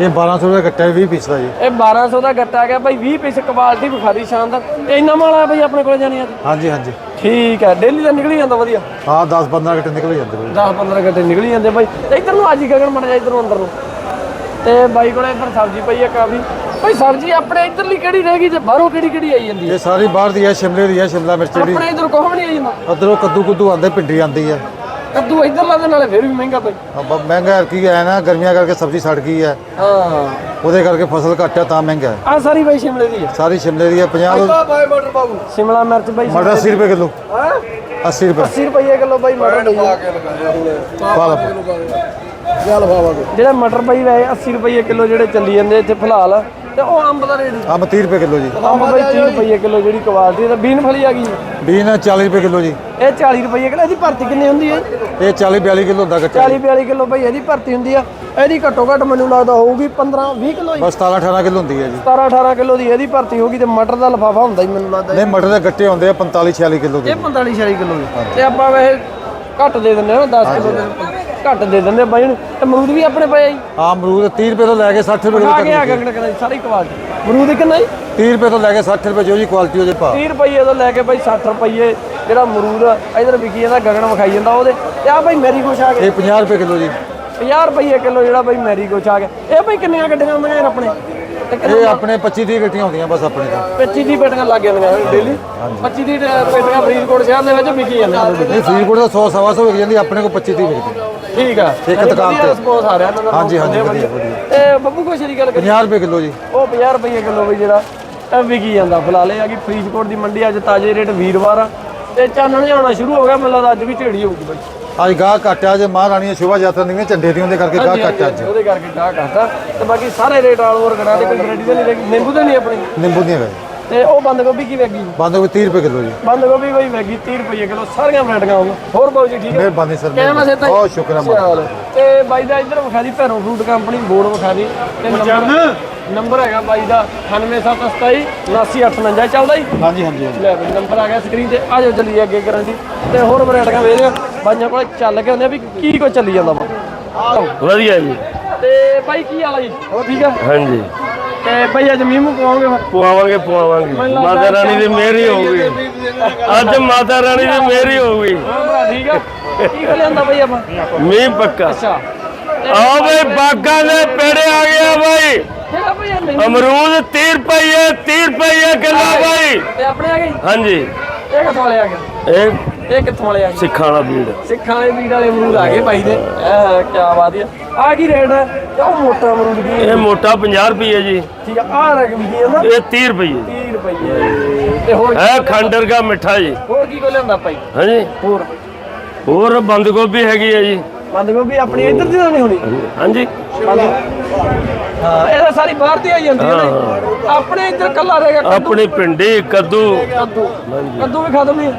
ਇਹ 1200 ਰੁਪਏ ਕੱਟਿਆ 20 ਪੀਸ ਦਾ ਜੀ। ਇਹ 1200 ਦਾ ਗੱਟਾ ਆ ਗਿਆ ਬਾਈ 20 ਪੀਸ ਕੁਆਲਿਟੀ ਵਿਖਾਰੀ ਸ਼ਾਨਦਾਰ। ਤੇ ਇੰਨਾ ਮਾਲ ਆ ਬਾਈ ਆਪਣੇ ਕੋਲ ਜਾਣੀ ਅੱਜ? ਹਾਂਜੀ ਹਾਂਜੀ। ਠੀਕ ਹੈ ਡੇਲੀ ਦਾ ਨਿਕਲ ਹੀ ਜਾਂਦਾ ਵਧੀਆ। ਹਾਂ 10 15 ਘੰਟੇ ਨਿਕਲ ਜਾਂਦੇ ਬਾਈ। 10 15 ਘੰਟੇ ਨਿਕਲ ਹੀ ਜਾਂਦੇ ਤੇ ਇੱਧਰ ਨੂੰ ਅੱਜ ਹੀ ਗਗਨ ਮੜ ਜਾ ਇੱਧਰ ਨੂੰ ਅੰਦਰ ਨੂੰ। ਤੇ ਬਾਈ ਕੋਲੇ ਇੱਧਰ ਸਬਜ਼ੀ ਪਈ ਆ ਕਾਫੀ। ਬਾਈ ਸਬਜ਼ੀ ਆਪਣੇ ਇੱਧਰਲੀ ਕਿਹੜੀ ਰਹਿ ਗਈ ਤੇ ਬਾਹਰੋਂ ਕਿਹੜੀ ਕਿਹੜੀ ਆਈ ਜਾਂਦੀ ਹੈ ਇਹ ਸਾਰੀ ਬਾਹਰ ਦੀ ਹੈ ਸ਼ਿਮਲੇ ਦੀ ਹੈ ਸ਼ਿਮਲਾ ਮਿਰਚ ਜਿਹੜੀ ਆਪਣੇ ਇੱਧਰ ਕੋਹ ਨਹੀਂ ਆਈ ਜਾਂਦਾ। ਉਧਰੋਂ ਕੱਦੂ ਕੁੱਦੂ ਆਂਦੇ ਭਿੰਡੀ ਆਂਦੀ ਹੈ ਕੱਦੂ ਇੱਧਰ ਲਾ ਦੇ ਨਾਲੇ ਫਿਰ ਵੀ ਮਹਿੰਗਾ ਬਾਈ। अब ਮਹਿੰਗਾ ਕੀ ਹੈ ਨਾ ਗਰਮੀਆਂ ਕਰਕੇ ਸਬਜ਼ੀ ਸੜ ਗਈ ਹੈ ਹਾਂ। ਉਹਦੇ ਕਰਕੇ ਫਸਲ ਘੱਟ ਹੈ ਤਾਂ ਮਹਿੰਗਾ ਹੈ ਆ ਸਾਰੀ ਬਾਈ ਸ਼ਿਮਲੇ ਦੀ ਹੈ ਸਾਰੀ ਸ਼ਿਮਲੇ ਦੀ ਹੈ 50 ਬਾਏ ਮਟਰ ਬਾਬੂ ਸ਼ਿਮਲਾ ਮਿਰਚ ਬਾਈ ਮਟਰ 80 ਰੁਪਏ ਕਿਲੋ। ਹਾਂ? 80 ਰੁਪਏ। 80 ਰੁਪਏ ਕਿਲੋ ਬਾਈ ਮਟਰ ਲਈ ਪਾ ਜਿਹੜਾ ਮਟਰ ਬਾਈ ਵੈ 80 ਰੁਪਏ ਕਿਲੋ ਜਿਹੜੇ ਚੱਲੀ ਜਾਂਦੇ ਇੱਥੇ ਫਿਲਹਾਲ ਤੇ ਉਹ ਅੰਬ ਦਾ ਰੇਟ ਅੰਬ 30 ਰੁਪਏ ਕਿਲੋ ਜੀ। ਅੰਬ ਬਾਈ 30 ਰੁਪਏ ਕਿਲੋ ਜਿਹੜੀ ਕੁਆਲਿਟੀ ਤੇ ਬੀਨ ਫਲੀ ਆ ਗਈ। ਬੀਨ 40 ਰੁਪਏ ਕਿਲੋ ਜੀ। ਇਹ 40 ਰੁਪਏ ਕਿਲੋ ਇਹਦੀ ਭਰਤੀ ਕਿੰਨੀ ਹੁੰਦੀ ਹੈ? ਇਹ 40 42 ਕਿਲੋ ਹੁੰਦਾ ਕੱਟਿਆ 40 42 ਕਿਲੋ ਬਾਈ ਇਹਦੀ ਭਰਤੀ ਹੁੰਦੀ ਆ। ਇਹਦੀ ਘੱਟੋ ਘੱਟ ਮੈਨੂੰ ਲੱਗਦਾ ਹੋਊਗੀ 15 20 ਕਿਲੋ ਹੀ। ਬਸ 17 18 ਕਿਲੋ ਹੁੰਦੀ ਹੈ ਜੀ। 17 18 ਕਿਲੋ ਦੀ ਇਹਦੀ ਭਰਤੀ ਹੋਊਗੀ ਤੇ ਮਟਰ ਦਾ ਲਫਾਫਾ ਹੁੰਦਾ ਹੀ ਮੈਨੂੰ ਲੱਗਦਾ। ਨਹੀਂ ਮਟਰ ਦੇ ਗੱਟੇ ਹੁੰਦੇ ਆ 45 46 ਕਿਲੋ ਦੇ। ਇਹ 45 46 ਕਿਲੋ ਦੀ ਤੇ ਆਪਾਂ ਵੈਸੇ ਘੱਟ ਦੇ ਦਿੰਦੇ ਹਾਂ 10 ਕਿਲੋ ਦੇ ਘੱਟ ਦੇ ਦਿੰਦੇ ਆ ਬਾਈ ਨੂੰ ਤੇ ਅਮਰੂਦ ਵੀ ਆਪਣੇ ਪਏ ਆ ਜੀ। ਆ ਅਮਰੂਦ 30 ਰੁਪਏ ਤੋਂ ਲੈ ਕੇ 60 ਰੁਪਏ ਆ ਤੱਕ ਗਿਆ ਗਗਨ ਕਰਾਂ ਸਾਰੀ ਕੁਆਲਿਟੀ ਅਮਰੂਦ ਕਿੰਨਾ ਜੀ? 30 ਰੁਪਏ ਤੋਂ ਲੈ ਕੇ 60 ਰੁਪਏ ਜੋ ਜੀ ਕੁਆਲਿਟੀ ਉਹਦੇ ਭਾਅ 30 ਰੁਪਏ ਤੋਂ ਲੈ ਕੇ ਬਾਈ 60 ਰੁਪਏ ਜਿਹੜਾ ਅਮਰੂਦ ਇਧਰ ਵਿਕੀ ਜਾਂਦਾ ਗਗਨ ਵਿਖਾਈ ਜਾਂਦਾ ਉਹਦੇ। ਤੇ ਆ ਬਾਈ ਮੈਰੀ ਕੁਛ ਆ ਗਿਆ। ਇਹ 50 ਰੁਪਏ ਕਿਲੋ ਜੀ। 50 ਰੁਪਏ ਕਿਲੋ ਜਿਹੜਾ ਬਾਈ ਮੈਰੀ ਕੁਛ ਆ ਗਿਆ। ਇਹ ਬਾਈ ਕਿੰਨੀਆਂ ਗੱਡੀਆਂ ਹੁੰਦੀਆਂ ਯਾਰ ਆਪਣੇ? ਤੇ ਕਿੰਨੇ ਇਹ ਆਪਣੇ 25 30 ਗੱਟੀਆਂ ਹੁੰਦੀਆਂ ਬਸ ਆਪਣੇ ਤੋਂ। 25 ਦੀ ਪੇਟੀਆਂ ਲੱਗ ਜਾਂਦੀਆਂ ਡੇਲੀ 25 ਦੀ ਪੇਟੀਆਂ ਫਰੀਦਕੋਟ ਸ਼ਹਿਰ ਦੇ ਵਿੱਚ ਵਿਕੀ ਜਾਂਦੀਆਂ। ਨਹੀਂ ਫਰੀਦਕੋਟ ਦਾ 100 ਸਵਾ 100 ਵਿਕ ਜਾਂਦੀ ਆਪਣੇ ਕੋਲ 25 30 ਵਿਕਦੀ। ਠੀਕ ਆ। ਇੱਕ ਦੁਕਾਨ ਤੇ। ਸਪੋਸ ਆ ਰਿਹਾ ਇਹਨਾਂ ਦਾ। ਹਾਂਜੀ, ਹਾਂਜੀ, ਵਧੀਆ, ਵਧੀਆ। ਤੇ ਬੱਬੂ ਕੋਈ ਸ਼ਰੀ ਗੱਲ ਕਰੀ 50 ਰੁਪਏ ਕਿਲੋ ਜੀ। ਉਹ 50 ਰੁਪਏ ਕਿਲੋ ਬਈ ਜਿਹੜਾ ਇਹ ਵਿਕੀ ਜਾਂਦਾ। ਫਿਲਹਾਲ ਇਹ ਆ ਕਿ ਫਰੀਦਕੋਟ ਦੀ ਮੰਡੀ ਅੱਜ ਤਾਜ਼ੇ ਰੇਟ ਵੀਰਵਾਰ ਆ। ਤੇ ਚਾਨਣ ਆਉਣਾ ਸ਼ੁਰੂ ਹੋ ਗਿਆ ਮੈਨੂੰ ਲੱਗਦਾ ਅੱਜ ਵੀ ਢੇੜੀ ਹੋਊਗੀ ਬਈ। ਅੱਜ ਗਾਹ ਘਟਿਆ ਜੇ ਮਹਾਰਾਣੀ ਸ਼ੋਭਾ ਯਾਤਰਾ ਨਿਕਲੇ ਝੰਡੇ ਦੀ ਉਹਦੇ ਕਰਕੇ ਗਾਹ ਘਟਿਆ ਅੱਜ। ਉਹਦੇ ਕਰਕੇ ਗਾਹ ਘਟਾ ਤੇ ਬਾਕੀ ਸਾਰੇ ਰੇਟ ਆਲ ਓਵਰ ਗਣਾ ਦੇ ਕੋਈ ਤਾਂ ਨਹੀਂ ਨਿੰਬੂ ਤਾਂ ਨਹੀਂ ਆਪਣੀ? ਨਿੰਬੂ ਦੀਆਂ ਵੇ ਤੇ ਉਹ ਬੰਦ ਗੋਭੀ ਕੀ ਵੇਗੀ ਬੰਦ ਕੋਈ 30 ਰੁਪਏ ਕਿਲੋ ਜੀ। ਬੰਦ ਗੋਭੀ ਕੋਈ ਵੇਗੀ 30 ਰੁਪਏ ਕਿਲੋ ਸਾਰੀਆਂ ਵੈਰਾਈਟੀਆਂ ਆਉਂਗਾ ਹੋਰ ਬਾਊ ਜੀ ਠੀਕ ਹੈ ਮਿਹਰਬਾਨੀ ਸਰ ਕਹਿਣਾ ਸੇ ਤਾਂ ਬਹੁਤ ਸ਼ੁਕਰ ਹੈ ਚਲੋ। ਤੇ ਬਾਈ ਦਾ ਇੱਧਰ ਵਿਖਾ ਦੀ ਭੈਰੋ ਫਰੂਟ ਕੰਪਨੀ ਬੋਰਡ ਵਿਖਾ ਦੀ। ਤੇ ਨੰਬਰ ਨੰਬਰ ਹੈਗਾ ਬਾਈ ਦਾ 9727 79849 ਚੱਲਦਾ ਜੀ। ਹਾਂਜੀ ਹਾਂਜੀ ਲੈ ਬਈ ਨੰਬਰ ਆ ਗਿਆ ਸਕਰੀਨ ਤੇ ਆ ਜਾਓ ਚੱਲੀਏ ਅੱਗੇ ਕਰਨ ਦੀ। ਤੇ ਹੋਰ ਵੈਰਾਈਟੀਆਂ ਵੇਖ ਲਿਓ ਬਾਈਆਂ ਕੋਲ ਚੱਲ ਕੇ ਹੁੰਦੇ ਆ ਵੀ ਕੀ ਕੁਝ ਚੱਲੀ ਜਾਂਦਾ ਵਾ। ਵਧੀਆ ਜੀ। ਤੇ ਬਾਈ ਕੀ ਹਾਲ ਆ ਜੀ? ਹੋਰ ਠੀਕ ਆ। ਹਾਂਜੀ। ਤੇ ਬਾਈ ਅੱਜ ਮੀਂਹ ਮੂੰਹ ਪਵਾਉਂਗੇ ਫਿਰ? ਪਵਾਵਾਂਗੇ ਮਾਤਾ ਰਾਣੀ ਦੀ ਮਿਹਰ ਹੀ ਹੋਊਗੀ। ਅੱਜ ਮਾਤਾ ਰਾਣੀ ਦੀ ਮਿਹਰ ਹੀ ਹੋਊਗੀ। ਹੋਰ ਭਰਾ ਠੀਕ ਆ। ਕੀ ਬਾਈ ਆਪਾਂ? ਮੀਂਹ ਪੱਕਾ। ਅੱਛਾ। ਆਓ ਬਈ ਬਾਗਾਂ ਦੇ ਪੇੜੇ ਆ ਗਿਆ ਬਾਈ। ਕਿਹੜਾ ਬਾਈ ਇਹ ਨਹੀਂ? ਅਮਰੂਦ 30 ਰੁਪਏ 30 ਰੁਪਏ ਕਿਲੋ ਬਾਈ। ਤੇ ਆਪਣੇ ਆ ਗਏ? ਹਾਂਜੀ। ਇਹ ਕਿੱਥੋਂ ਵਾਲੇ ਆ ਗਏ? ਇਹ ਇਹ ਕਿੱਥੋਂ ਵਾਲੇ ਆ ਗਏ? ਸਿੱਖਾਂ ਵਾਲਾ ਬੀੜ। ਸਿੱਖਾਂ ਵਾਲੇ ਵੀਰ ਵਾਲੇ ਅਮਰੂਦ ਆ ਗਏ ਬਾਈ ਦੇ। ਆਹ ਕੀ ਬਾਤ ਹੈ ਆ ਕੀ ਰੇਟ ਹੈ ਉਹ ਮੋਟਾ ਅਮਰੂਦ ਇਹ ਮੋਟਾ 50 ਰੁਪਏ ਜੀ। ਠੀਕ ਆ ਆ ਰਕਮ ਹੈ ਨਾ ਇਹ 30 ਰੁਪਏ 30 ਰੁਪਏ ਤੇ ਹੋਰ ਹੈ ਖੰਡਰ ਦਾ ਮਿੱਠਾ ਜੀ। ਹੋਰ ਕੀ ਕੋ ਲਿਆਂਦਾ ਭਾਈ? ਹਾਂਜੀ। ਹੋਰ? ਹੋਰ ਬੰਦ ਗੋਭੀ ਹੈਗੀ ਹੈ ਜੀ। ਬੰਦ ਗੋਭੀ ਆਪਣੀ ਇੱਧਰ ਦੀ ਤਾਂ ਨਹੀਂ ਹੋਣੀ? ਹਾਂਜੀ। ਹਾਂ ਇਹ ਤਾਂ ਸਾਰੀ ਬਾਹਰ ਦੀ ਆਈ ਜਾਂਦੀ ਹੈ ਨਾ ਆਪਣੇ ਇੱਧਰ ਕੱਲਾ ਰਹਿ ਗਿਆ ਆਪਣੀ ਭਿੰਡੀ ਕੱਦੂ। ਕੱਦੂ। ਕੱਦੂ ਵੀ ਖਤਮ ਨਹੀਂ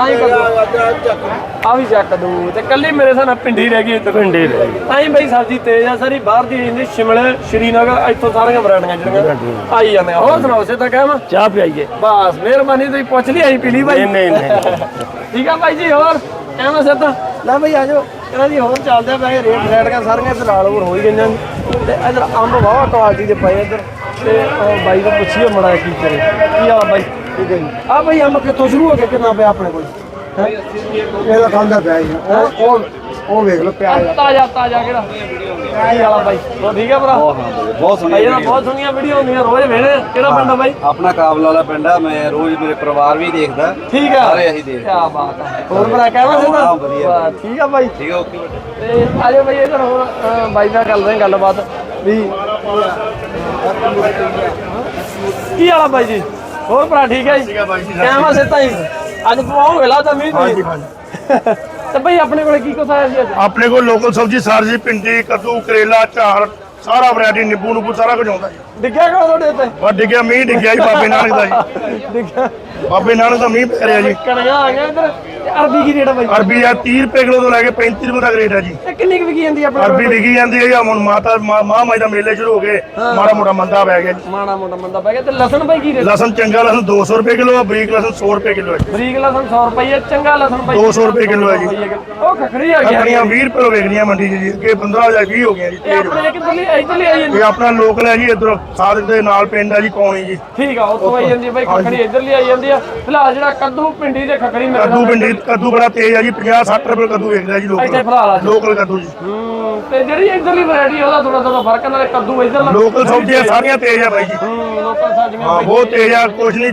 ਆਈ ਕੱਦੂ ਆ ਵੀ ਜਾ ਕੱਦੂ ਤੇ ਕੱਲੀ ਮੇਰੇ ਸਾਹ ਨਾਲ ਪਿੰਡੀ ਰਹਿ ਗਈ ਇੱਧਰ। ਭਿੰਡੀ ਰਹਿ ਗਈ। ਆਈ ਬਈ ਸਬਜ਼ੀ ਤੇਜ਼ ਆ ਸਾਰੀ ਬਾਹਰ ਦੀ ਆਈ ਜਾਂਦੀ ਸ਼ਿਮਲੇ ਸ਼੍ਰੀਨਗਰ ਇੱਥੋਂ ਸਾਰੀਆਂ ਵਰਾਇਟੀਆਂ ਜਿਹੜੀਆਂ ਆਈ ਜਾਂਦੀਆਂ। ਹੋਰ ਸੁਣਾਓ ਸੇ ਤਾਂ ਕਹਿਮਾ ਚਾਹ ਪਿਆਈਏ। ਬਸ ਮਿਹਰਬਾਨੀ ਤੁਸੀਂ ਪੁੱਛ ਲਈ ਅਸੀਂ ਪੀ ਲਈ ਭਾਈ ਨਹੀਂ ਨਹੀਂ ਨਹੀਂ। ਠੀਕ ਆ ਭਾਈ ਜੀ ਹੋਰ? ਐਵੇਂ ਸਿੱਧਾ ਲੈ ਭਾਈ ਆ ਜਾਓ। ਇਹਨਾਂ ਦੀ ਹੋਰ ਚੱਲਦੇ ਆ ਵੈਸੇ ਰੇਟ ਰੇਟਾਂ ਸਾਰੀਆਂ ਇੱਧਰ ਨਾਲ ਹੋਰ ਹੋ ਹੀ ਗਈਆਂ। ਨੇ। ਤੇ ਇੱਧਰ ਅੰਬ ਵਾਵਾ ਕੁਆਲਿਟੀ ਦੇ ਪਏ ਇੱਧਰ। ਤੇ ਉਹ ਬਾਈ ਨੂੰ ਪੁੱਛੀਏ ਮੜਾ ਕੀ ਕਰੇ। ਕੀ ਆ ਬਾਈ? ਠੀਕ ਹੈ ਜੀ। ਆ ਭਾਈ ਅੰਬ ਕਿੱਥੋਂ ਸ਼ੁਰੂ ਹੋ ਕੇ ਕਿੰਨਾ ਪਿਆ ਆਪਣੇ ਕੋਲ? ਇਹਦਾ ਖਾਂਦਾ ਪਿਆ ਜੀ ਉਹ ਉਹ ਵੇਖ ਲਓ ਪਿਆ ਆਹ ਤਾਜ਼ਾ ਤਾਜ਼ਾ ਕਿਹੜਾ? ਕੀ ਵਾਲਾ ਬਾਈ। ਉਹ ਠੀਕ ਹੈ ਭਰਾ? ਬਹੁਤ ਸੋਹਣੀ ਬਾਈ ਇਹਦਾ ਬਹੁਤ ਸੋਹਣੀਆਂ ਵੀਡੀਓ ਹੁੰਦੀਆਂ ਰੋਜ਼ ਵੇਣੇ ਕਿਹੜਾ ਪਿੰਡ ਆ ਬਾਈ? ਆਪਣਾ ਕਾਬਲ ਵਾਲਾ ਪਿੰਡ ਆ ਮੈਂ ਰੋਜ਼ ਮੇਰੇ ਪਰਿਵਾਰ ਵੀ ਦੇਖਦਾ। ਠੀਕ ਆ। ਸਾਰੇ ਅਸੀਂ ਦੇਖਦੇ ਕੀ ਬਾਤ ਹੈ ਹੋਰ ਭਰਾ ਕਹਿਵਾ ਹਾਂ, ਵਧੀਆ। ਠੀਕ ਆ ਬਾਈ। ਠੀਕ ਹੈ ਓਕੇ ਤੇ ਆਜੋ ਬਈ ਇਧਰ ਹੋਰ ਅਹ, ਬਾਈ ਨਾਲ ਕਰ ਰਹੇ ਗੱਲਬਾਤ। ਵੀ ਕੀ ਹਾਲਾ ਬਾਈ ਜੀ? ਹੋਰ ਭਰਾ ਠੀਕ ਹੈ ਜੀ? ਕਿਵੇਂ ਸਿੱਧਾ ਜੀ ਅੱਜ ਪਵਾਉਂਗੇ ਲਾ ਤਾਂ ਮੀਂਹ ਹਾਂਜੀ ਤੇ। ਬਈ ਆਪਣੇ ਕੋਲੇ ਕੀ ਕੁਛ ਆਇਆ ਸੀ ਅੱਜ? ਆਪਣੇ ਕੋਲ ਲੋਕਲ ਸਬਜ਼ੀ ਸਾਰਜੀ ਭਿੰਡੀ ਕੱਦੂ ਕਰੇਲਾ ਝਾੜ ਸਾਰਾ ਵੈਰਾਈਟੀ ਨਿੰਬੂ ਨੂਬੂ ਸਾਰਾ ਕੁਝ ਆਉਂਦਾ ਜੀ। ਡਿੱਗਿਆ ਕਿਉਂ ਤੁਹਾਡੇ ਉੱਤੇ? ਵਾ ਡਿੱਗਿਆ ਮੀਂਹ ਡਿੱਗਿਆ ਜੀ ਬਾਬੇ ਨਾਨਕ ਦਾ ਜੀ। ਡਿੱਗਿਆ। ਬਾਬੇ ਨਾਨਕ ਦਾ ਮੀਂਹ ਪੈ ਰਿਹਾ ਜੀ। ਕਣੀਆਂ ਆ ਗਿਆ ਇਧਰ। ਤੇ ਅਰਬੀ ਕੀ ਰੇਟ ਆ ਬਾਈ? ਅਰਬੀ ਆ 30 ਰੁਪਏ ਕਿਲੋ ਤੋਂ ਲੈ ਕੇ 35 ਰੁਪਏ ਤੱਕ ਰੇਟ ਹੈ ਜੀ। ਕਿੰਨੀ ਕੁ ਵਿਕੀ ਜਾਂਦੀ ਆ ਆਪਣੇ ਅਰਬੀ ਵਿਕੀ ਜਾਂਦੀ ਹੈ ਜਾਂ ਹੁਣ ਮਾਤਾ ਮਾ- ਮਾਹ ਮਾਈ ਦਾ ਮੇਲੇ ਸ਼ੁਰੂ ਹੋ ਗਏ। ਮਾੜਾ ਮੋਟਾ ਮੰਦਾ ਪੈ ਗਿਆ ਜੀ। ਮਾੜਾ ਮੋਟਾ ਮੰਦਾ ਪੈ ਗਿਆ। ਤੇ ਲਸਣ ਬਾਈ ਕੀ ਰੇਟ? ਲਸਣ ਚੰਗਾ ਲਸਣ 200 ਰੁਪਏ ਕਿਲੋ ਆ ਬਰੀਕ ਲਸਣ 100 ਰੁਪਏ ਕਿਲੋ ਹੈ ਜੀ। ਬਰੀਕ ਲਸਣ 100 ਰੁਪਏ ਚੰਗਾ ਲਸਣ ਬਾਈ 200 ਰੁਪਏ ਕਿਲੋ ਹੈ ਜੀ। ਉਹ ਖਖੜੀ ਆ ਗਿਆ। ਖੱਖੜੀਆਂ 20 ਰੁਪਏ ਤੋਂ ਵੇਚਦੀਆਂ ਮੰਡੀ 'ਚ ਜੀ। ਅੱਗੇ 15 ਜਾਂ 20 ਹੋ ਗਈਆਂ ਜੀ। ਇਹ ਤੇਜ਼ ਆਪਣੇ ਕਿੱਧਰਲੀ ਇੱਧਰਲੀ ਆਈ ਜਾਂਦੀ। ਇਹ ਆਪਣਾ ਲੋਕਲ ਹੈ ਜੀ ਇਧਰ ਸਾਧ ਦੇ ਨਾਲ ਪਿੰਡ ਹੈ ਜੀ ਕੌਣੀ ਜੀ। ਠੀਕ ਆ ਉੱਥੋਂ ਆਈ ਜਾਂਦੀ ਆ ਬਾਈ ਖਖੜੀ ਇੱਧਰਲੀ ਆਈ ਜਾਂਦੀ ਆ। ਫਿਲਹਾਲ ਜਿਹੜਾ ਕੱਦੂ ਪਿੰਡੀ ਤੇ ਖਖੜੀ ਮਿਲਦਾ ਕੱਦੂ ਪਿੰਡੀ ਕੱਦੂ ਬੜਾ ਤੇਜ਼ ਹੈ ਜੀ 50 60 ਰੁਪਏ ਕੱਦੂ ਵੇਚਦਾ ਜੀ ਇੱਥੇ ਲੋਕਲ ਫਿਲਹਾਲ ਆ ਜੀ। ਲੋਕਲ ਕੱਦੂ ਜੀ। ਹੂੰ ਤੇ ਜਿਹੜੀ ਇੱਧਰਲੀ ਵੈਰਾਈਟੀ ਉਹਦਾ ਥੋੜਾ ਥੋੜਾ ਫ਼ਰਕ ਨਾਲੇ ਕੱਦੂ ਇੱਧਰ ਲੋਕਲ ਸਬਜ਼ੀਆਂ ਸਾਰੀਆਂ ਤੇਜ਼ ਆ ਬਾਈ ਜੀ। ਲੋਕਲ ਸਬਜ਼ੀਆਂ ਹਾਂ ਬਹੁਤ ਤੇਜ਼ ਆ ਕੁਛ ਨਹੀਂ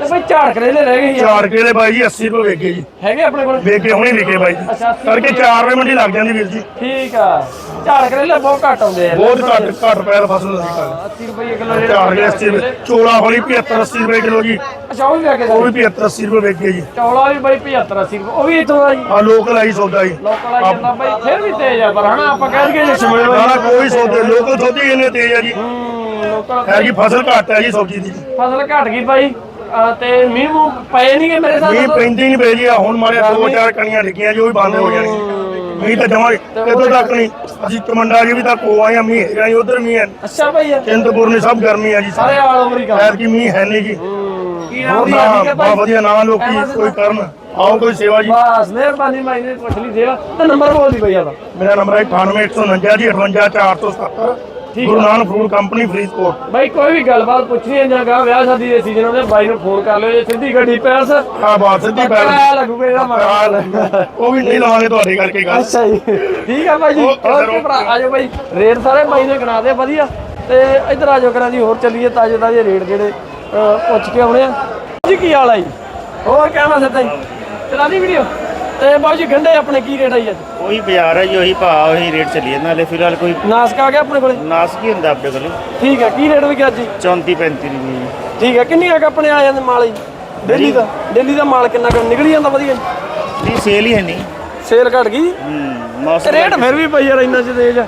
ਤੇ ਬਾਈ ਝਾੜ ਕਰੇਲੇ ਰਹਿ ਗਏ ਸੀ ਚਾਰ ਕਿਲੇ ਬਾਈ ਜੀ 80 ਰੁਪਏ ਵੇਚੇ ਜੀ। ਹੈਗੇ ਆਪਣੇ ਕੋਲ? ਵੇਚੇ ਹੁਣੇ ਵਿਕੇ ਬਾਈ ਜੀ। ਅੱਛਾ, 80 ਕਰਕੇ 4 ਰੁਪਏ ਮੰਡੀ ਲੱਗ ਜਾਂਦੀ ਵੀਰ ਜੀ। ਠੀਕ ਆ। ਝਾੜ ਕਰੇਲੇ ਬਹੁਤ ਘੱਟ ਆਉਂਦੇ ਆ। ਬਹੁਤ ਘੱਟ ਘੱਟ ਰੁਪਏ ਦਾ ਫਸਲ ਅਸੀਂ ਕਰਦੇ 80 ਰੁਪਏ ਕਿਲੋ ਜਿਹੜੇ ਚਾਰ ਕਿਲੇ 80 ਰੁਪਏ। ਚੋਲਾ ਹੋਲੀ 75 80 ਰੁਪਏ ਕਿਲੋ ਜੀ। ਅੱਛਾ ਉਹ ਵੀ ਆ ਕੇ ਉਹ ਵੀ 75 80 ਰੁਪਏ ਵੇਚੇ ਜੀ। ਚੌਲਾ ਵੀ ਬਾਈ 75 80 ਰੁਪਏ। ਉਹ ਵੀ ਇੱਥੋਂ ਦਾ ਜੀ। ਆ ਲੋਕਲ ਆਈ ਸੌਦਾ ਜੀ। ਲੋਕਲ ਆ ਜਾਂਦਾ ਬਾਈ ਫਿਰ ਵੀ ਤੇਜ਼ ਆ ਪਰ ਹਨਾ ਆਪਾਂ ਕਹਿ ਦਈਏ ਜੇ ਸ਼ਿਮਲੇ ਨਾ ਵਾਲੀ ਕੋਈ ਸੌਦੇ ਲੋਕਲ ਸੌਦੇ ਇੰਨੇ ਤੇਜ਼ ਆ ਜੀ। ਲੋਕਲ ਹੈ ਕਿ ਫਸਲ ਘੱਟ ਹੈ ਜੀ ਸਬਜ਼ੀ ਦੀ। ਫਸਲ ਘਟ ਗਈ ਬਾਈ। ਅਹ ਤੇ ਮੀਂਹ ਮੂੰਹ ਪਏ ਨਹੀਂਗੇ ਮੇਰੇ ਸਾਹ ਮੀਂਹ ਪੈਂਦੀ ਨਹੀਂ ਪਈ ਜੀ ਆਹ ਹੁਣ ਮਾਰੇ ਦੋ ਚਾਰ ਕਣੀਆਂ ਡਿੱਗੀਆਂ ਜੋ ਵੀ ਬੰਦ ਹੋ ਜਾਣਗੀਆਂ ਮੀਂਹ ਤਾਂ ਜਮਾ ਕਿਤੋਂ ਤੱਕ ਨਹੀਂ ਅਸੀਂ ਕਮੰਡਾ ਜੀ ਵੀ ਤਾਂ ਕੋ ਆਏ ਆ ਮੀਂਹ ਹੈਗਾ ਜੀ ਉਧਰ ਮੀਂਹ ਹੈ। ਅੱਛਾ ਯਾਰ। ਚਿੰਤਪੁਰ ਨੇ ਸਭ ਗਰਮੀ ਆ ਜੀ। ਸਾਰੇ ਆਲ ਉਮਰ ਹੀ ਕੰਮ ਐਰ ਕੀ ਮੀਂਹ ਹੈ ਨਹੀਂ ਜੀ। ਕੀ ਨਾਮ ਦੀ ਆ ਠੀਕ ਹੈ ਬਹੁਤ ਵਧੀਆ ਨਾ ਲੋਕੀ ਕੋਈ ਕਰਨ। ਆਓ ਕੋਈ ਸੇਵਾ ਜੀ। ਬਸ ਮਿਹਰਬਾਨੀ ਮਾਈ ਨੇ ਪੁੱਛ ਲਈ ਸੇਵਾ। ਤੇ ਨੰਬਰ ਬੋਲ ਦੀ ਬਾਈ ਆਦਾ ਮੇਰਾ ਨੰਬਰ ਹੈ 98149 ਜੀ 58470 ਗੁਰੂ ਨਾਨਕ ਫੂਡ ਕੰਪਨੀ ਫਰੀਦਕੋਟ। ਬਾਈ ਕੋਈ ਵੀ ਗੱਲਬਾਤ ਪੁੱਛਣੀ ਹੈ ਜਾਂ ਗਾ ਵਿਆਹ ਸ਼ਾਦੀ ਦੇ ਸੀਜ਼ਨ ਉਹਦੇ ਬਾਈ ਨੂੰ ਫੋਨ ਕਰ ਲਿਓ ਜੇ ਸਿੱਧੀ ਗੱਡੀ ਪੈਸ ਆ ਬਾਤ ਸਿੱਧੀ ਪੈਰ ਕਿਰਾਇਆ ਲੱਗੂਗਾ ਇਹਦਾ ਮਗਰ। ਉਹ ਵੀ ਨਹੀਂ ਲਾਵਾਂਗੇ ਤੁਹਾਡੇ ਕਰਕੇ ਗੱਲ। ਅੱਛਾ ਜੀ। ਠੀਕ ਆ ਬਾਈ ਜੀ। Okay, sir, ਓਕੇ ਭਰਾ ਆਜੋ ਬਾਈ। ਰੇਟ ਸਾਰੇ ਬਾਈ ਨੇ ਗਣਾ ਦੇ ਵਧੀਆ। ਤੇ ਇੱਧਰ ਆਜੋ ਕਰਾਂ ਜੀ ਹੋਰ ਚੱਲੀਏ ਤਾਜੇ ਤਾਜੇ ਰੇਟ ਜਿਹੜੇ ਅਹ, ਪੁੱਛ ਕੇ ਆਉਣੇ ਆ। ਜੀ ਕੀ ਹਾਲ ਆ ਜੀ? ਹੋਰ ਕਹਿਣਾ ਸੱਤਾ ਜੀ? ਚਲਾ ਦੀ ਵੀਡੀਓ? ਤੇ ਬਾਬੂ ਜੀ ਗੰਡੇ ਆਪਣੇ ਕੀ ਰੇਟ ਆ ਜੀ ਅੱਜ? ਉਹੀ ਬਾਜ਼ਾਰ ਹੈ ਜੀ ਉਹੀ ਭਾਅ ਉਹੀ ਰੇਟ ਚੱਲੀ ਜਾਂਦਾ। ਹਲੇ ਫਿਲਹਾਲ ਕੋਈ ਨਾਸਕ ਆ ਗਿਆ ਆਪਣੇ ਕੋਲੇ? ਨਾਸ ਕੀ ਹੁੰਦਾ ਆਪਣੇ ਕੋਲ। ਠੀਕ ਹੈ ਕੀ ਰੇਟ ਵਿਕਿਆ ਅੱਜ ਜੀ? 34 35 ਰੁਪਏ ਜੀ। ਠੀਕ ਹੈ ਕਿੰਨੀ ਕੁ ਆਪਣੇ ਆ ਜਾਂਦੇ ਮਾਲ ਜੀ? ਡੇਲੀ ਦਾ ਡੇਲੀ ਦਾ ਮਾਲ ਕਿੰਨਾ ਕੁ ਨਿਕਲ ਜਾਂਦਾ ਵਧੀਆ ਜੀ? ਨਹੀਂ ਸੇਲ ਹੀ ਹੈ ਨਹੀਂ। ਸੇਲ ਘਟ ਗਈ? ਹੂੰ ਤੇ ਮੌਸਮ ਰੇਟ ਫਿਰ ਵੀ ਪਈ ਯਾਰ ਇੰਨਾ ਚ ਤੇਜ਼ ਆ।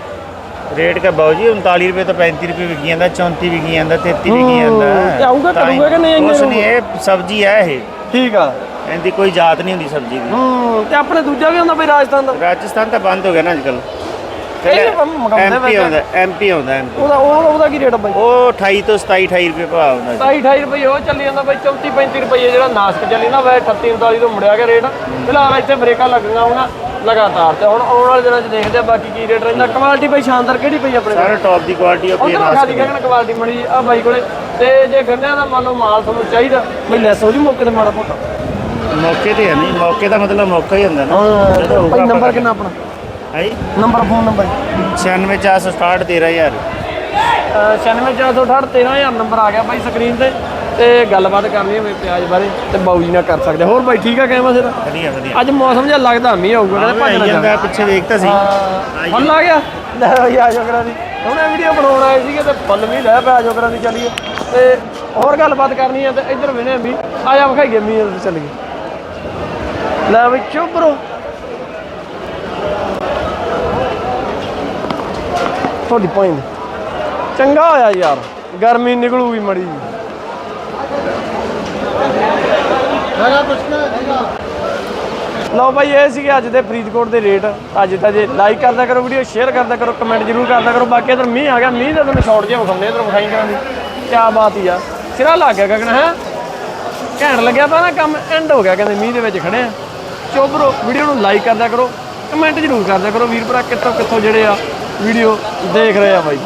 ਰੇਟ ਕਾ ਬਾਊ ਜੀ 39 ਰੁਪਏ ਤੋਂ 35 ਰੁਪਏ ਵਿਕੀ ਜਾਂਦਾ 34 ਵਿਕੀ ਜਾਂਦਾ 33 ਵਿਕੀ ਜਾਂਦਾ। ਤੇ ਆਊਗਾ, ਤਾਂ ਹੀ- ਕਰੂਗਾ ਕਿ ਨਹੀਂ ਇੰਨੇ ਕੁਛ ਨੂੰ? ਨਹੀਂ ਇਹ ਸਬਜ਼ੀ ਹੈ ਇਹ। ਠੀਕ ਆ। ਇਹਦੀ ਕੋਈ ਜਾਤ ਨਹੀਂ ਹੁੰਦੀ ਸਬਜ਼ੀ ਦੀ। ਹੂੰ ਤੇ ਆਪਣੇ ਦੂਜਾ ਵੀ ਹੁੰਦਾ ਬਈ ਰਾਜਸਥਾਨ ਦਾ? ਰਾਜਸਥਾਨ ਤਾਂ ਬੰਦ ਹੋ ਗਿਆ ਨਾ ਅੱਜਕੱਲ ਇਹ ਮੰਗਾਉਂਦੇ ਐਮਪੀ ਵੈਸੇ। ਆਉਂਦਾ ਐਮਪੀ ਆਉਂਦਾ MP ਉਹਦਾ ਉਹ ਉਹਦਾ ਕੀ ਰੇਟ ਆ ਬਾਈ? ਉਹ 28 ਤੋਂ 27 28 ਰੁਪਏ ਭਾਅ ਆਉਂਦਾ ਜੀ। 27 28 ਰੁਪਏ ਉਹ ਚੱਲੀ ਜਾਂਦਾ ਬਾਈ 34 35 ਰੁਪਏ ਜਿਹੜਾ ਨਾਸਕ ਚੱਲੀ ਨਾ ਵੈ 38 39 ਤੋਂ ਮੁੜਿਆ ਗਿਆ ਰੇਟ। ਫਿਲਹਾਲ ਇੱਥੇ ਬ੍ਰੇਕਾਂ ਲੱਗੀਆਂ ਹੋਣਾ ਲਗਾਤਾਰ। ਤੇ ਹੁਣ ਆਉਣ ਵਾਲੇ ਦਿਨਾਂ 'ਚ ਦੇਖਦੇ ਆ ਬਾਕੀ ਕੀ ਰੇਟ ਰਹਿੰਦਾ। ਕੁਆਲਿਟੀ ਬਾਈ ਸ਼ਾਨਦਾਰ ਕਿਹੜੀ ਪਈ ਆਪਣੇ ਕੋਲ? ਸਾਰਾ ਟੌਪ ਦੀ ਕੁਆਲਿਟੀ ਆ ਉਧਰ ਵਿਖਾ ਦੀ ਕਹਿੰਦਾ ਕੁਆਲਿਟੀ ਮੜੀ ਆ ਬਾਈ ਕੋਲੇ। ਤੇ ਜੇ ਗੰਨਿਆਂ ਦਾ ਮੰਨ ਲਓ ਮਾਲ ਤੁਹਾਨੂੰ ਚਾਹੀਦਾ ਬਈ ਲੈਸ ਹੋ ਜੂ ਮੌਕੇ ਤੇ ਮਾੜਾ ਮੋਟਾ। ਮੌਕੇ ਤੇ ਹੈ ਨਹੀਂ ਮੌਕੇ ਦਾ ਮਤਲਬ ਮੌਕਾ ਹੀ ਹੁੰਦਾ ਨਾ। ਜਦੋਂ ਹੋਊਗਾ ਨੰਬਰ ਕਿੰਨਾ ਆਪਣਾ? ਹੈ? ਜੀ ਨੰਬਰ ਫੋਨ ਨੰਬਰ। 96460 13000 96468 13000 ਨੰਬਰ ਆ ਗਿਆ ਬਾਈ ਸਕਰੀਨ ਤੇ ਤੇ ਗੱਲਬਾਤ ਕਰਨੀ ਹੋਵੇ ਪਿਆਜ਼ ਬਾਰੇ ਤੇ ਬਾਊ ਜੀ ਨਾਲ ਕਰ ਸਕਦੇ ਆ। ਹੋਰ ਬਾਈ ਠੀਕ ਆ ਕਹਿਮਾ ਸਿਰ? ਵਧੀਆ ਵਧੀਆ। ਅੱਜ ਮੌਸਮ ਜਿਹਾ ਲੱਗਦਾ ਮੀਂਹ ਆਊਗਾ ਕਹਿੰਦੇ ਭੱਜ ਨਾ ਜਾਂਦਾ ਜਾਵੇ। ਪਿੱਛੇ ਵੇਖਤਾ ਸੀ ਫੁੱਲ ਆ ਗਿਆ? ਲੈ ਬਈ ਆ ਜਾਓ ਕਰਾਂ ਦੀ। ਹੁਣ ਇਹ ਵੀਡੀਓ ਬਣਾਉਣ ਆਏ ਸੀਗੇ ਤੇ ਫੁੱਲ ਵੀ ਲੈ ਪਿਆ ਜਾਓ ਕਰਾਂ ਦੀ ਚੱਲੀਏ। ਤੇ ਹੋਰ ਗੱਲਬਾਤ ਕਰਨੀ ਹੈ ਤੇ ਇੱਧਰ ਵਿਨੇ ਵੀ ਆ ਜਾ ਵਿਖਾਈਏ ਮੀਂਹ ਚੱਲੀਏ। ਲੈ ਬਈ ਚੁੱਪ ਰੋ ਤੁਹਾਡੀ ਪੁਆਇੰਟ ਚੰਗਾ ਹੋਇਆ ਯਾਰ ਗਰਮੀ ਨਿਕਲੂਗੀ ਮੜੀ ਲਓ ਬਾਈ ਇਹ ਸੀਗੇ ਅੱਜ ਦੇ ਫਰੀਦਕੋਟ ਦੇ ਰੇਟ। ਅੱਜ ਤਾਂ ਜੇ ਲਾਈਕ ਕਰਦਾ ਕਰੋ ਵੀਡੀਓ ਸ਼ੇਅਰ ਕਰਦਾ ਕਰੋ ਕਮੈਂਟ ਜ਼ਰੂਰ ਕਰਦਾ ਕਰੋ। ਬਾਕੀ ਇਧਰ ਮੀਂਹ ਆ ਗਿਆ ਮੀਂਹ ਦਾ ਤੁਹਾਨੂੰ ਸ਼ਾਰਟ ਜਿਹਾ ਵਿਖਾਉਂਦੇ ਇਧਰ ਵਿਖਾਈ ਕਰਾਂਗੇ ਕੀ ਬਾਤ ਹੀ ਆ। ਸਿਰਾ ਲੱਗ ਗਿਆ ਗਗਨ ਹੈ? ਘੈਂਟ ਲੱਗਿਆ ਤਾਂ ਨਾ ਕੰਮ ਐਂਡ ਹੋ ਗਿਆ ਕਹਿੰਦੇ ਮੀਂਹ ਦੇ ਵਿੱਚ ਖੜੇ ਆ। ਚੋਬਰੋ ਵੀਡੀਓ ਨੂੰ ਲਾਈਕ ਕਰਦਾ ਕਰੋ ਕਮੈਂਟ ਜ਼ਰੂਰ ਕਰਦਾ ਕਰੋ। ਵੀਰ ਭਰਾ ਕਿੱਥੋਂ ਕਿੱਥੋਂ ਜਿਹੜੇ ਆ ਵੀਡੀਓ ਦੇਖ ਰਹੇ ਆ ਬਾਈ।